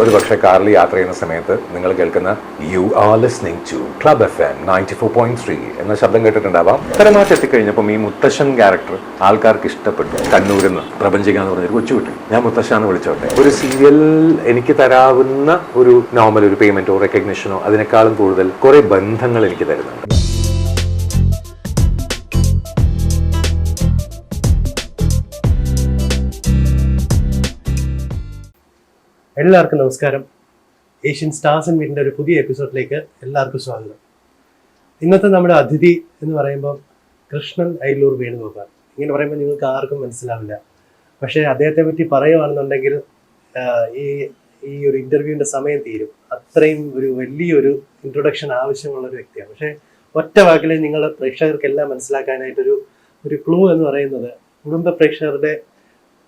ഒരു പക്ഷേ കാറിൽ യാത്ര ചെയ്യുന്ന സമയത്ത് നിങ്ങൾ കേൾക്കുന്ന you are listening to club F M ninety four point three എന്ന ശബ്ദം കേട്ടിട്ടുണ്ടാവാം. പരമാവധി എത്തിക്കഴിഞ്ഞപ്പം ഈ മുത്തശ്ശൻ ക്യാരക്ടർ ആൾക്കാർക്ക് ഇഷ്ടപ്പെട്ടു. കണ്ണൂരിൽ നിന്ന് പ്രപഞ്ചിക എന്ന് പറഞ്ഞൊരു കൊച്ചുകുട്ടി ഞാൻ മുത്തശ്ശ എന്ന് വിളിച്ചോട്ടെ. ഒരു സീരിയൽ എനിക്ക് തരാവുന്ന ഒരു നോർമൽ ഒരു പേയ്മെന്റോ റെക്കഗ്നിഷനോ അതിനേക്കാളും കൂടുതൽ കുറേ ബന്ധങ്ങൾ എനിക്ക് തരുന്നുണ്ട്. എല്ലാവർക്കും നമസ്കാരം. ഏഷ്യൻ സ്റ്റാർസ് ആൻഡ് മീറ്റിന്റെ ഒരു പുതിയ എപ്പിസോഡിലേക്ക് എല്ലാവർക്കും സ്വാഗതം. ഇന്നത്തെ നമ്മുടെ അതിഥി എന്ന് പറയുമ്പോൾ കൃഷ്ണൻ അയലൂർ വേണുഗോപാൽ. ഇങ്ങനെ പറയുമ്പോൾ നിങ്ങൾക്ക് ആർക്കും മനസ്സിലാവില്ല. പക്ഷേ അദ്ദേഹത്തെ പറ്റി പറയുകയാണെന്നുണ്ടെങ്കിൽ ഈ ഈ ഒരു ഇന്റർവ്യൂവിന്റെ സമയം തീരും. അത്രയും ഒരു വലിയൊരു ഇൻട്രൊഡക്ഷൻ ആവശ്യമുള്ള ഒരു വ്യക്തിയാണ്. പക്ഷേ ഒറ്റ വാക്കിൽ നിങ്ങൾ പ്രേക്ഷകർക്കെല്ലാം മനസ്സിലാക്കാനായിട്ടൊരു ഒരു ക്ലൂ എന്ന് പറയുന്നത് കുടുംബ പ്രേക്ഷകരുടെ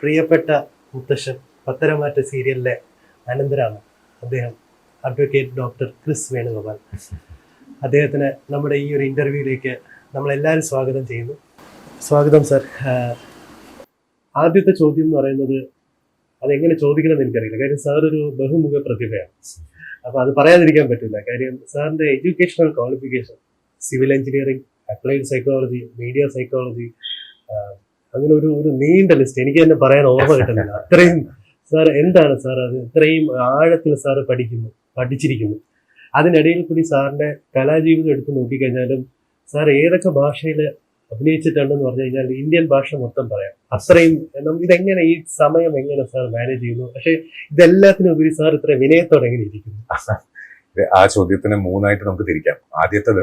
പ്രിയപ്പെട്ട മുത്തശ്ശൻ പത്തരമാറ്റ സീരിയലിലെ അനന്തരാണ്. അദ്ദേഹം അഡ്വക്കേറ്റ് ഡോക്ടർ ക്രിസ് വേണുഗോപാൽ. അദ്ദേഹത്തിന് നമ്മുടെ ഈ ഒരു ഇന്റർവ്യൂവിലേക്ക് നമ്മളെല്ലാവരും സ്വാഗതം ചെയ്യുന്നു. സ്വാഗതം സർ ആദ്യത്തെ ചോദ്യം എന്ന് പറയുന്നത് അതെങ്ങനെ ചോദിക്കണമെന്ന് എനിക്കറിയില്ല. കാര്യം സാർ ഒരു ബഹുമുഖ പ്രതിഭയാണ്. അപ്പോൾ അത് പറയാതിരിക്കാൻ പറ്റില്ല. കാര്യം സാറിന്റെ educational qualification civil engineering applied psychology media psychology അങ്ങനെ ഒരു ഒരു നീണ്ട ലിസ്റ്റ് എനിക്ക് തന്നെ പറയാൻ ഓർമ്മ കിട്ടുന്നില്ല. അത്രയും സാർ എന്താണ് സാർ അത്? ഇത്രയും ആഴത്തിൽ സാർ പഠിക്കുന്നു പഠിച്ചിരിക്കുന്നു. അതിനിടയിൽ കൂടി സാറിന്റെ കലാജീവിതം എടുത്ത് നോക്കിക്കഴിഞ്ഞാലും സാർ ഏതൊക്കെ ഭാഷയിൽ അഭിനയിച്ചിട്ടുണ്ടെന്ന് പറഞ്ഞു കഴിഞ്ഞാൽ ഇന്ത്യൻ ഭാഷ മൊത്തം പറയാം. അത്രയും ഇതെങ്ങനെ ഈ സമയം എങ്ങനെ സാർ മാനേജ് ചെയ്യുന്നു? പക്ഷേ ഇതെല്ലാത്തിനും ഉപരി സാർ ഇത്ര വിനയത്തോടെ എങ്ങനെ ഇരിക്കുന്നു? ആ ചോദ്യത്തിന് മൂന്നായിട്ട് നമുക്ക് തിരിക്കാം. ആദ്യത്തത്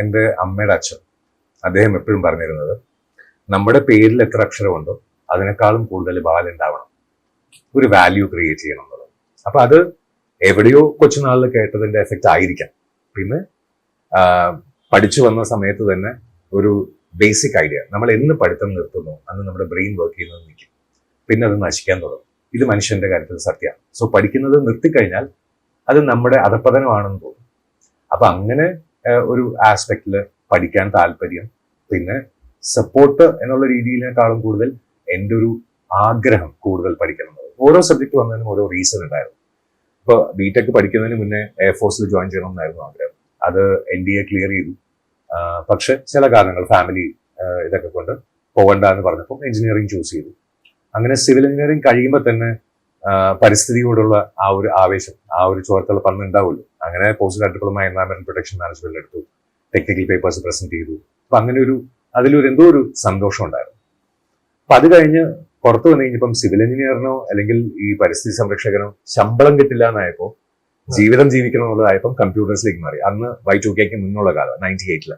എന്റെ അമ്മയുടെ അച്ഛൻ അദ്ദേഹം എപ്പോഴും പറഞ്ഞിരുന്നത് നമ്മുടെ പേരിൽ എത്ര അക്ഷരമുണ്ടോ അതിനേക്കാളും കൂടുതൽ ബാലുണ്ടാവണം. ഒരു വാല്യൂ ക്രിയേറ്റ് ചെയ്യണം എന്നുള്ളത്. അപ്പൊ അത് എവിടെയോ കൊച്ചുനാളിൽ കേട്ടതിന്റെ എഫക്റ്റ് ആയിരിക്കാം. പിന്നെ പഠിച്ചു വന്ന സമയത്ത് തന്നെ ഒരു ബേസിക് ഐഡിയ നമ്മൾ എന്ന് പഠിത്തം നിർത്തുന്നു അന്ന് നമ്മുടെ ബ്രെയിൻ വർക്ക് ചെയ്യുന്നത് നിൽക്കും. പിന്നെ അത് നശിക്കാൻ തുടങ്ങും. ഇത് മനുഷ്യന്റെ കാര്യത്തിൽ സത്യമാണ്. സോ പഠിക്കുന്നത് നിർത്തിക്കഴിഞ്ഞാൽ അത് നമ്മുടെ അധപ്പതനമാണെന്ന് തോന്നും. അപ്പൊ അങ്ങനെ ഒരു ആസ്പെക്റ്റിൽ പഠിക്കാൻ താല്പര്യം പിന്നെ സപ്പോർട്ട് എന്നുള്ള രീതിയിലേക്കാളും കൂടുതൽ എന്റെ ഒരു ആഗ്രഹം കൂടുതൽ പഠിക്കണം ഓരോ സബ്ജക്ട് വന്നതിനും ഓരോ റീസൺ ഉണ്ടായിരുന്നു. ഇപ്പൊ ബിടെക് പഠിക്കുന്നതിന് മുന്നേ എയർഫോഴ്സിൽ ജോയിൻ ചെയ്യണമെന്നായിരുന്നു ആഗ്രഹം. അത് എൻ ഡി എ ക്ലിയർ ചെയ്തു. പക്ഷെ ചില കാരണങ്ങൾ ഫാമിലി ഇതൊക്കെ കൊണ്ട് പോകണ്ട എന്ന് പറഞ്ഞപ്പോൾ എഞ്ചിനീയറിംഗ് ചൂസ് ചെയ്തു. അങ്ങനെ സിവിൽ എഞ്ചിനീയറിംഗ് കഴിയുമ്പോൾ തന്നെ പരിസ്ഥിതിയോടുള്ള ആ ഒരു ആവേശം ആ ഒരു ചോരത്തുള്ള പന്ന് ഉണ്ടാവുമല്ലോ. അങ്ങനെ post diploma environmental protection management എടുത്തു. ടെക്നിക്കൽ പേപ്പേഴ്സ് പ്രസന്റ് ചെയ്തു. അപ്പൊ അങ്ങനെ ഒരു അതിലൊരു എന്തോ ഒരു സന്തോഷം ഉണ്ടായിരുന്നു. അപ്പൊ അത് കഴിഞ്ഞ് പുറത്തു വന്നു കഴിഞ്ഞപ്പം സിവിൽ എഞ്ചിനീയറിനോ അല്ലെങ്കിൽ ഈ പരിസ്ഥിതി സംരക്ഷകനോ ശമ്പളം കിട്ടില്ല എന്നായപ്പോ ജീവിതം ജീവിക്കണം എന്നുള്ളതായപ്പം കമ്പ്യൂട്ടേഴ്സിലേക്ക് മാറി. അന്ന് വൈ ടു കെക്ക് മുന്നുള്ള കാലം നയന്റി എയ്റ്റിൽ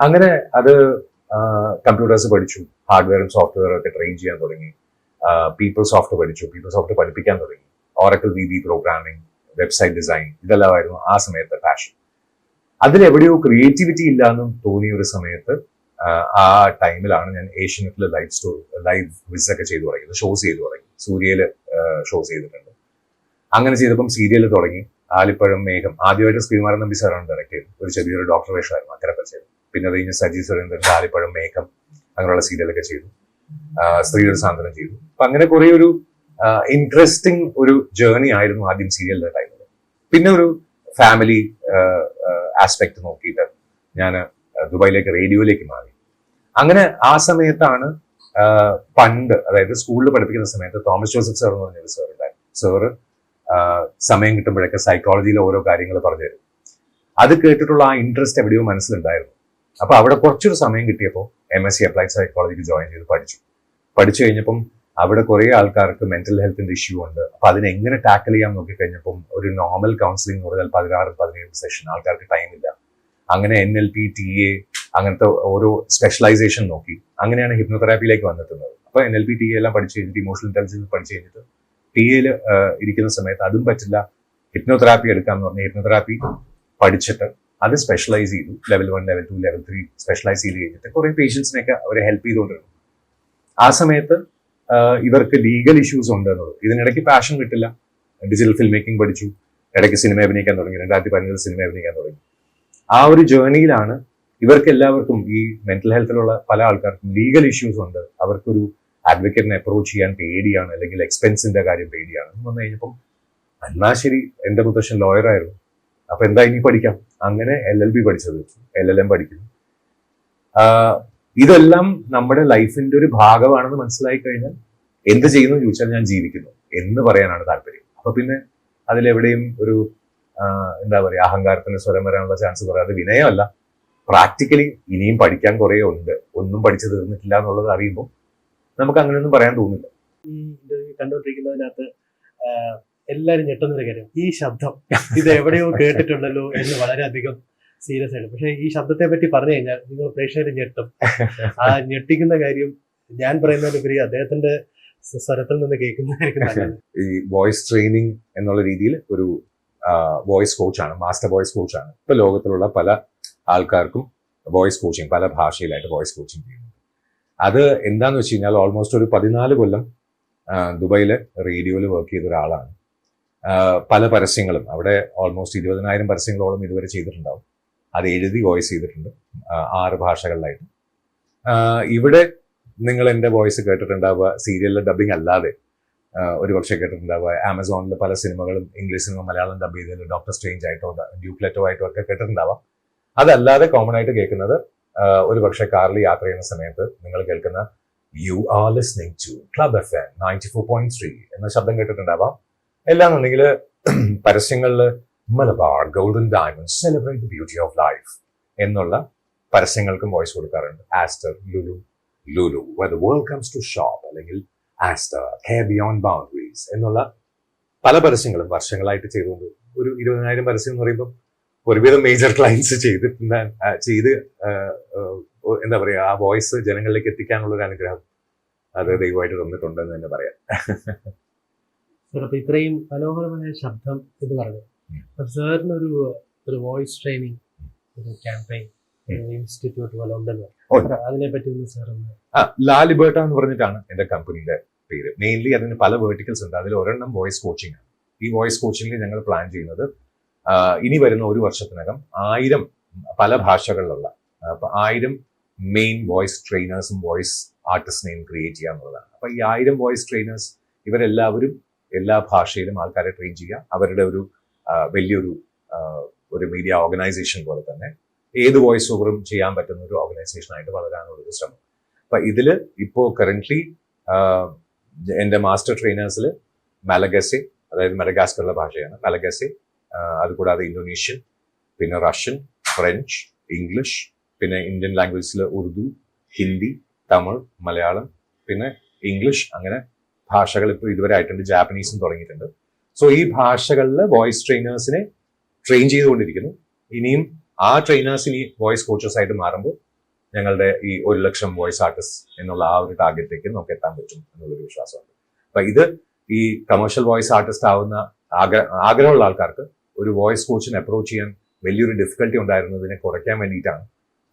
അങ്ങനെ അത് കമ്പ്യൂട്ടേഴ്സ് പഠിച്ചു. ഹാർഡ്വെയറും സോഫ്റ്റ്വെയറും ഒക്കെ ട്രെയിൻ ചെയ്യാൻ തുടങ്ങി. പീപ്പിൾ സോഫ്റ്റ് പഠിച്ചു. പീപ്പിൾ സോഫ്റ്റ് പഠിപ്പിക്കാൻ തുടങ്ങി. Oracle V B programming website design ഇതെല്ലാമായിരുന്നു ആ സമയത്തെ പാഷൻ അതിലെവിടെയോ ക്രിയേറ്റിവിറ്റി ഇല്ല എന്നും തോന്നിയ ഒരു സമയത്ത് ആ ടൈമിലാണ് ഞാൻ ഏഷ്യനെറ്റിൽ ലൈവ് സ്റ്റോ ലൈവ് വിസ് ഒക്കെ ചെയ്തു തുടങ്ങിയത് ഷോസ് ചെയ്തു തുടങ്ങി. സൂര്യയിൽ ഷോസ് ചെയ്തിട്ടുണ്ട്. അങ്ങനെ ചെയ്തപ്പം സീരിയൽ തുടങ്ങി. ആലിപ്പഴം മേഘം. ആദ്യമായിട്ട് ശ്രീമാരൻ നമ്പി സാറാണ് ഡയറക്റ്റ് ചെയ്തത്. ഒരു ചെറിയൊരു ഡോക്ടർ വേഷമായിരുന്നു അക്കരപ്പ ചെയ്തത് പിന്നെ അത് കഴിഞ്ഞ് സജി സുരേന്ദ്രൻ ആലിപ്പഴം മേഘം അങ്ങനെയുള്ള സീരിയലൊക്കെ ചെയ്തു. സ്ത്രീയുടെ സാന്ത്വനം ചെയ്തു. അപ്പൊ അങ്ങനെ കുറെ ഒരു ഇൻട്രസ്റ്റിംഗ് ഒരു ജേർണി ആയിരുന്നു ആദ്യം സീരിയലിന്റെ ടൈമിൽ പിന്നെ ഒരു ഫാമിലി ആസ്പെക്ട് നോക്കിയിട്ട് ഞാൻ ദുബായിലേക്ക് റേഡിയോയിലേക്ക് മാറി. അങ്ങനെ ആ സമയത്താണ് പണ്ട് അതായത് സ്കൂളിൽ പഠിപ്പിക്കുന്ന സമയത്ത് തോമസ് ജോസഫ് സാർ എന്ന് പറഞ്ഞൊരു സാർ ഉണ്ടായിരുന്നു. സാറ് സമയം കിട്ടുമ്പോഴൊക്കെ സൈക്കോളജിയിലെ ഓരോ കാര്യങ്ങൾ പറഞ്ഞു തരും. അത് കേട്ടിട്ടുള്ള ആ ഇൻട്രസ്റ്റ് എവിടെയോ മനസ്സിലുണ്ടായിരുന്നു. അപ്പൊ അവിടെ കുറച്ചൊരു സമയം കിട്ടിയപ്പോൾ എം എസ് സി അപ്ലൈഡ് സൈക്കോളജിക്ക് ജോയിൻ ചെയ്ത് പഠിച്ചു. പഠിച്ചു കഴിഞ്ഞപ്പം അവിടെ കുറേ ആൾക്കാർക്ക് മെന്റൽ ഹെൽത്തിന്റെ ഇഷ്യൂ ഉണ്ട്. അപ്പൊ അതിനെങ്ങനെ ടാക്കിൾ ചെയ്യാൻ നോക്കി കഴിഞ്ഞപ്പം ഒരു നോർമൽ കൗൺസിലിംഗ് എന്ന് പറഞ്ഞാൽ പതിനാറ് പതിനേഴ് സെഷൻ ആൾക്കാർക്ക് ടൈം ഇല്ല. അങ്ങനെ N L P T A അങ്ങനത്തെ ഓരോ സ്പെഷ്യലൈസേഷൻ നോക്കി. അങ്ങനെയാണ് ഹിപ്നോതെറാപ്പിയിലേക്ക് വന്നെത്തുന്നത് അപ്പൊ N L P T A എല്ലാം പഠിച്ചു കഴിഞ്ഞിട്ട് ഇമോഷണൽ ഇന്റലിജൻസ് പഠിച്ചു കഴിഞ്ഞിട്ട് ടി എയിൽ ഇരിക്കുന്ന സമയത്ത് അതും പറ്റില്ല. ഹിപ്നോതെറാപ്പി എടുക്കാന്ന് പറഞ്ഞാൽ പറഞ്ഞ ഹിപ്നോതെറാപ്പി പഠിച്ചിട്ട് അത് സ്പെഷ്യലൈസ് ചെയ്തു. Level one level two level three specialise ചെയ്ത് കഴിഞ്ഞിട്ട് കുറെ പേഷ്യൻസിനെയൊക്കെ അവരെ ഹെൽപ്പ് ചെയ്തുകൊണ്ടിരുന്നു ആ സമയത്ത് ഇവർക്ക് ലീഗൽ ഇഷ്യൂസ് ഉണ്ട് എന്നുള്ളത്. ഇതിനിടയ്ക്ക് പാഷൻ കിട്ടില്ല. ഡിജിറ്റൽ ഫിൽം മേക്കിംഗ് പഠിച്ചു. ഇടയ്ക്ക് സിനിമ അഭിനയിക്കാൻ തുടങ്ങി. രണ്ടായിരത്തി പതിനഞ്ചിൽ സിനിമ അഭിനയിക്കാൻ തുടങ്ങി. ആ ഒരു ജേർണിയിലാണ് ഇവർക്ക് എല്ലാവർക്കും ഈ മെന്റൽ ഹെൽത്തിലുള്ള പല ആൾക്കാർക്കും ലീഗൽ ഇഷ്യൂസ് ഉണ്ട്. അവർക്കൊരു അഡ്വക്കേറ്റിനെ അപ്രോച്ച് ചെയ്യാൻ പേടിയാണ് അല്ലെങ്കിൽ എക്സ്പെൻസിന്റെ കാര്യം പേടിയാണ്. എന്ന് വന്നു കഴിഞ്ഞപ്പം എന്നാ ശരി എന്റെ മുത്തശ്ശൻ ലോയർ ആയിരുന്നു. അപ്പൊ എന്താ ഇനി പഠിക്കാം? അങ്ങനെ എൽ എൽ ബി പഠിച്ചത്. എൽ എൽ എം പഠിക്കുന്നു. ഇതെല്ലാം നമ്മുടെ ലൈഫിന്റെ ഒരു ഭാഗമാണെന്ന് മനസ്സിലായി കഴിഞ്ഞാൽ എന്ത് ചെയ്യുന്നു ചോദിച്ചാൽ ഞാൻ ജീവിക്കുന്നു എന്ന് പറയാനാണ് താല്പര്യം. അപ്പൊ പിന്നെ അതിലെവിടെയും ഒരു എന്താ പറയാ അഹങ്കാരത്തിന് സ്വരം വരാനുള്ള ചാൻസ് പറയാതെ വിനയമല്ല. പ്രാക്ടിക്കലി ഇനിയും പഠിക്കാൻ കുറേ ഉണ്ട്. ഒന്നും പഠിച്ചു തീർന്നിട്ടില്ല എന്നുള്ളത് അറിയുമ്പോൾ നമുക്ക് അങ്ങനെയൊന്നും പറയാൻ തോന്നില്ല. ഈ ഇന്റർവ്യൂ കണ്ടുകൊണ്ടിരിക്കുന്നതിനകത്ത് ആഹ്, എല്ലാരും ഞെട്ടുന്ന ഒരു കാര്യം. ഈ ശബ്ദം ഇത് എവിടെയോ കേട്ടിട്ടുണ്ടല്ലോ എന്ന് വളരെയധികം സീരിയസ് ആണ് പക്ഷെ ഈ ശബ്ദത്തെ പറ്റി പറഞ്ഞു കഴിഞ്ഞാൽ നിങ്ങൾ പ്രേക്ഷകർ ഞെട്ടും. ആ ഞെട്ടിക്കുന്ന കാര്യം ഞാൻ പറയുന്നതിലുപരി അദ്ദേഹത്തിന്റെ സ്വരത്തിൽ നിന്ന് കേൾക്കുന്നതായിരിക്കും ഈ വോയിസ് ട്രെയിനിങ് എന്നുള്ള രീതിയിൽ ഒരു വോയിസ് കോച്ചാണ് മാസ്റ്റർ വോയിസ് കോച്ചാണ് ഇപ്പൊ ലോകത്തിലുള്ള പല ആൾക്കാർക്കും വോയിസ് കോച്ചിങ് പല ഭാഷയിലായിട്ട് വോയിസ് കോച്ചിങ് ചെയ്യുന്നുണ്ട്. അത് എന്താന്ന് വെച്ച് കഴിഞ്ഞാൽ ഓൾമോസ്റ്റ് ഒരു പതിനാല് കൊല്ലം ദുബൈയിൽ റേഡിയോയിൽ വർക്ക് ചെയ്ത ഒരാളാണ്. പല പരസ്യങ്ങളും അവിടെ ഓൾമോസ്റ്റ് ഇരുപതിനായിരം പരസ്യങ്ങളോളം ഇതുവരെ ചെയ്തിട്ടുണ്ടാവും. അത് എഴുതി വോയിസ് ചെയ്തിട്ടുണ്ട് ആറ് ഭാഷകളിലായിട്ട്. ഇവിടെ നിങ്ങൾ എന്റെ വോയിസ് കേട്ടിട്ടുണ്ടാവുക സീരിയലിലെ ഡബിങ് അല്ലാതെ ആഹ് ഒരുപക്ഷെ കേട്ടിട്ടുണ്ടാവുക. ആമസോണിൽ പല സിനിമകളും ഇംഗ്ലീഷ് സിനിമ മലയാളം ഡബ് ചെയ്തതിൽ ഡോക്ടർ സ്ട്രേഞ്ച് ആയിട്ടോ ഡ്യൂപ്ലെറ്റോ ആയിട്ടോ ഒക്കെ കേട്ടിട്ടുണ്ടാവാം. അതല്ലാതെ കോമൺ ആയിട്ട് കേൾക്കുന്നത് ഒരു പക്ഷേ കാറിൽ യാത്ര ചെയ്യുന്ന സമയത്ത് നിങ്ങൾ കേൾക്കുന്ന you are listening to Club F M ninety four point three എന്ന ശബ്ദം കേട്ടിട്ടുണ്ടാവാം. എല്ലാന്നുണ്ടെങ്കിൽ പരസ്യങ്ങളിൽ Malabar golden diamond celebrate the beauty of life എന്നുള്ള പരസ്യങ്ങൾക്കും വോയിസ് കൊടുക്കാറുണ്ട്. Aster Lulu Lulu world comes to shop അല്ലെങ്കിൽ ആസ്റ്റർ കെയർ ബിയോണ്ട് ബൗണ്ടറീസ് എന്നുള്ള പല പരസ്യങ്ങളും വർഷങ്ങളായിട്ട് ചെയ്തുകൊണ്ട് ഒരു ഇരുപതിനായിരം പരസ്യം എന്ന് പറയുമ്പോൾ ഒരുവിധം മേജർ ക്ലയൻസ് ചെയ്തിട്ടുണ്ട്. ചെയ്ത് എന്താ പറയുക ആ വോയിസ് ജനങ്ങളിലേക്ക് എത്തിക്കാനുള്ള ഒരു അനുഗ്രഹം അത് ദൈവമായിട്ട് തന്നിട്ടുണ്ടെന്ന് തന്നെ പറയാം. അപ്പൊ ഇത്രയും മനോഹരമായ ശബ്ദം എന്ന് പറഞ്ഞു. സാറിനൊരു ഒരു വോയിസ് ട്രെയിനിങ് ഒരു ക്യാമ്പയിൻ ഇൻസ്റ്റിറ്റ്യൂട്ട് പോലെ ഉണ്ടെന്ന് അതിനെ പറ്റി ഒന്ന് സാർ ആ ലാലിബേർട്ട എന്ന് പറഞ്ഞിട്ടാണ് എന്റെ കമ്പനിയുടെ പേര്. മെയിൻലി അതിന് പല വേർട്ടിക്കൽസ് ഉണ്ട്. അതിൽ ഒരെണ്ണം വോയിസ് കോച്ചിങ് ആണ്. ഈ വോയിസ് കോച്ചിങ്ങിൽ ഞങ്ങൾ പ്ലാൻ ചെയ്യുന്നത് ഇനി വരുന്ന ഒരു വർഷത്തിനകം ആയിരം പല ഭാഷകളിലുള്ള അപ്പൊ ആയിരം മെയിൻ വോയിസ് ട്രെയിനേഴ്സും വോയിസ് ആർട്ടിസ്റ്റിനെയും ക്രിയേറ്റ് ചെയ്യുക എന്നുള്ളതാണ്. അപ്പൊ ഈ ആയിരം വോയിസ് ട്രെയിനേഴ്സ് ഇവരെല്ലാവരും എല്ലാ ഭാഷയിലും ആൾക്കാരെ ട്രെയിൻ ചെയ്യുക. അവരുടെ ഒരു വലിയൊരു ഒരു മീഡിയ ഓർഗനൈസേഷൻ പോലെ തന്നെ ഏത് വോയിസ് ഓവറും ചെയ്യാൻ പറ്റുന്ന ഒരു ഓർഗനൈസേഷൻ ആയിട്ട് വളരാനുള്ള ഒരു ശ്രമം. അപ്പൊ ഇതിൽ ഇപ്പോ കറന്റ്ലി എന്റെ മാസ്റ്റർ ട്രെയിനേഴ്സിൽ മലഗസെ അതായത് മലഗാസ്കറിലെ ഭാഷയാണ് മലഗസി അതുകൂടാതെ ഇന്തോനേഷ്യൻ പിന്നെ റഷ്യൻ ഫ്രഞ്ച് ഇംഗ്ലീഷ് പിന്നെ ഇന്ത്യൻ ലാംഗ്വേജിൽ ഉറുദു ഹിന്ദി തമിഴ് മലയാളം പിന്നെ ഇംഗ്ലീഷ് അങ്ങനെ ഭാഷകൾ ഇപ്പോൾ ഇതുവരെ ആയിട്ടുണ്ട് ജാപ്പനീസും തുടങ്ങിയിട്ടുണ്ട്. സോ ഈ ഭാഷകളിൽ വോയിസ് ട്രെയിനേഴ്സിനെ ട്രെയിൻ ചെയ്തുകൊണ്ടിരിക്കുന്നു. ഇനിയും ആ ട്രെയിനേഴ്സ് ഇനി വോയിസ് കോച്ചസ് ആയിട്ട് മാറുമ്പോൾ ഞങ്ങളുടെ ഈ ഒരു ലക്ഷം വോയിസ് ആർട്ടിസ്റ്റ് എന്നുള്ള ആ ഒരു ടാർഗറ്റിലേക്ക് നമുക്ക് എത്താൻ പറ്റും എന്നുള്ളൊരു വിശ്വാസമുണ്ട്. അപ്പൊ ഇത് ഈ കമേഴ്ഷ്യൽ വോയിസ് ആർട്ടിസ്റ്റ് ആവുന്ന ആഗ്ര- ആഗ്രഹമുള്ള ആൾക്കാർക്ക് ഒരു വോയിസ് കോച്ചിനെ അപ്രോച്ച് ചെയ്യാൻ വലിയൊരു ഡിഫിക്കൽട്ടി ഉണ്ടായിരുന്നതിനെ കുറയ്ക്കാൻ വേണ്ടിയിട്ടാണ്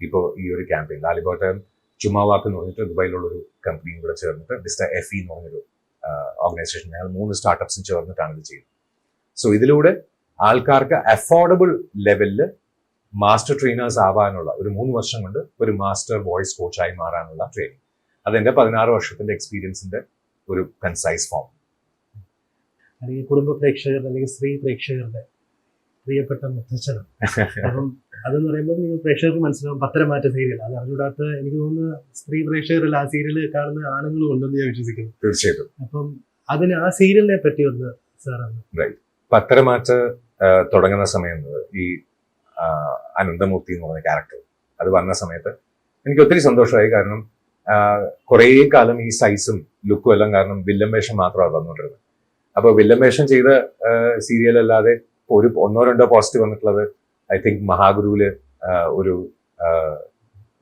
ഇപ്പോൾ ഈ ഒരു ക്യാമ്പയിൻ ലാലിബോട്ടം ചുമ്മാവാക്ക് എന്ന് പറഞ്ഞിട്ട് ദുബായിലുള്ളൊരു കമ്പനിയും കൂടെ ചേർന്നിട്ട് ഡിസ്റ്റ എഫ് ഇ എന്ന് പറഞ്ഞൊരു ഓർഗനൈസേഷൻ ഞങ്ങൾ മൂന്ന് സ്റ്റാർട്ടപ്സും ചേർന്നിട്ടാണ് ഇത് ചെയ്യുന്നത്. സോ ഇതിലൂടെ ആൾക്കാർക്ക് അഫോർഡബിൾ ലെവലിൽ മാസ്റ്റർ ട്രെയിനേഴ്സ് ആവാനുള്ള ഒരു മൂന്ന് വർഷം കൊണ്ട് ഒരു മാസ്റ്റർ വോയിസ് കോച്ചായി മാറാനുള്ള ട്രെയിനിങ് അതെന്റെ പതിനാറ് വർഷത്തിന്റെ എക്സ്പീരിയൻസിന്റെ ഒരു കൺസൈസ് ഫോം അല്ലെങ്കിൽ കുടുംബ പ്രേക്ഷകരുടെ അല്ലെങ്കിൽ സ്ത്രീ പ്രേക്ഷകരുടെ പ്രിയപ്പെട്ട മുത്തച്ഛനം. അപ്പം അതെന്ന് പറയുമ്പോൾ നിങ്ങൾ പ്രേക്ഷകർക്ക് മനസ്സിലാവും പത്തരമാറ്റ സീരിയൽ അത് അറിഞ്ഞൂടാത്ത എനിക്ക് തോന്നുന്നു സ്ത്രീ പ്രേക്ഷകരിൽ ആ സീരിയൽ കാണുന്ന ആണുങ്ങളും ഉണ്ടെന്ന് ഞാൻ വിശ്വസിക്കുന്നു. തീർച്ചയായിട്ടും. അപ്പം അതിന് ആ സീരിയലിനെ പറ്റി ഒന്ന് സാറാണ് പത്തരമാറ്റ തുടങ്ങുന്ന സമയം ഈ അനന്തമൂർത്തി എന്ന് പറഞ്ഞ ക്യാരക്ടർ അത് വന്ന സമയത്ത് എനിക്ക് ഒത്തിരി സന്തോഷമായി. കാരണം കുറേ കാലം ഈ സൈസും ലുക്കും എല്ലാം കാരണം വില്ലൻ വേഷം മാത്രമാണ് വന്നുകൊണ്ടിരുന്നത്. അപ്പോൾ വില്ലൻ വേഷം ചെയ്ത സീരിയൽ അല്ലാതെ ഒരു ഒന്നോ രണ്ടോ പോസിറ്റീവ് വന്നിട്ടുള്ളത് ഐ തിങ്ക് മഹാഗുരുവിൽ ഒരു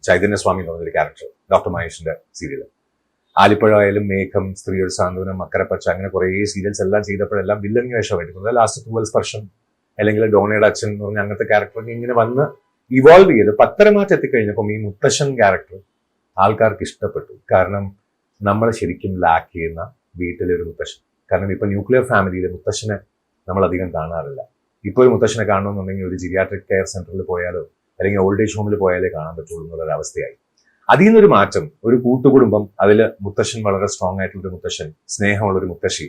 ചൈതന്യസ്വാമി എന്ന് പറഞ്ഞൊരു ക്യാരക്ടർ ഡോക്ടർ മഹേഷിന്റെ സീരിയൽ ആലിപ്പഴ ആയാലും മേഘം സ്ത്രീയുടെ സാന്ത്വനം മക്കരപ്പച്ച അങ്ങനെ കുറേ സീരിയൽസ് എല്ലാം ചെയ്തപ്പോഴെല്ലാം വില്ലൻ വേഷമായിട്ട്. ലാസ്റ്റ് തൂവൽ സ്പർശം അല്ലെങ്കിൽ ഡോണയുടെ അച്ഛൻ എന്ന് പറഞ്ഞ അങ്ങനത്തെ ക്യാരക്ടർ ഇങ്ങനെ വന്ന് ഇവോൾവ് ചെയ്ത് പത്തരമാറ്റം എത്തിക്കഴിഞ്ഞപ്പം ഈ മുത്തശ്ശൻ ക്യാരക്ടർ ആൾക്കാർക്ക് ഇഷ്ടപ്പെട്ടു. കാരണം നമ്മൾ ശരിക്കും ലാക്ക് ചെയ്യുന്ന വീട്ടിലെ ഒരു മുത്തശ്ശൻ. കാരണം ഇപ്പൊ ന്യൂക്ലിയർ ഫാമിലിയിലെ മുത്തശ്ശനെ നമ്മൾ അധികം കാണാറില്ല. ഇപ്പോൾ ഒരു മുത്തശ്ശനെ കാണണമെന്നുണ്ടെങ്കിൽ ഒരു ജിരിയാട്രിക് കെയർ സെന്ററിൽ പോയാലോ അല്ലെങ്കിൽ ഓൾഡ് ഏജ് ഹോമിൽ പോയാലേ കാണാൻ പറ്റുള്ളൂ എന്നുള്ളൊരു അവസ്ഥയായി. അതിൽ നിന്നൊരു മാറ്റം ഒരു കൂട്ടുകുടുംബം അതിൽ മുത്തശ്ശൻ വളരെ സ്ട്രോങ് ആയിട്ടുള്ള ഒരു മുത്തശ്ശൻ സ്നേഹമുള്ള ഒരു മുത്തശ്ശി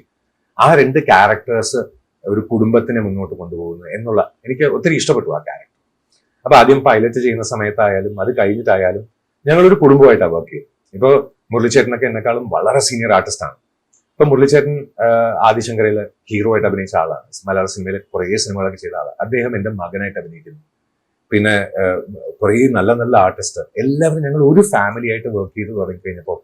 ആ രണ്ട് ക്യാരക്ടേഴ്സ് ഒരു കുടുംബത്തിനെ മുന്നോട്ട് കൊണ്ടുപോകുന്നു എന്നുള്ള എനിക്ക് ഒത്തിരി ഇഷ്ടപ്പെട്ടു ആ കാര്യം അപ്പൊ ആദ്യം പൈലറ്റ് ചെയ്യുന്ന സമയത്തായാലും അത് കഴിഞ്ഞിട്ടായാലും ഞങ്ങളൊരു കുടുംബമായിട്ടാണ് വർക്ക് ചെയ്യും ഇപ്പോൾ മുരളിച്ചേട്ടനൊക്കെ എന്നെക്കാളും വളരെ സീനിയർ ആർട്ടിസ്റ്റ് ആണ്. ഇപ്പൊ മുരളിച്ചേട്ടൻ ആദിശങ്കരയിലെ ഹീറോ ആയിട്ട് അഭിനയിച്ച ആളാണ്. മലയാള സിനിമയിൽ കുറേ സിനിമകളൊക്കെ ചെയ്ത ആളാണ്. അദ്ദേഹം എന്റെ മകനായിട്ട് അഭിനയിക്കുന്നു. പിന്നെ കുറേ നല്ല നല്ല ആർട്ടിസ്റ്റ് എല്ലാവരും ഞങ്ങൾ ഒരു ഫാമിലി ആയിട്ട് വർക്ക് ചെയ്ത് തുടങ്ങി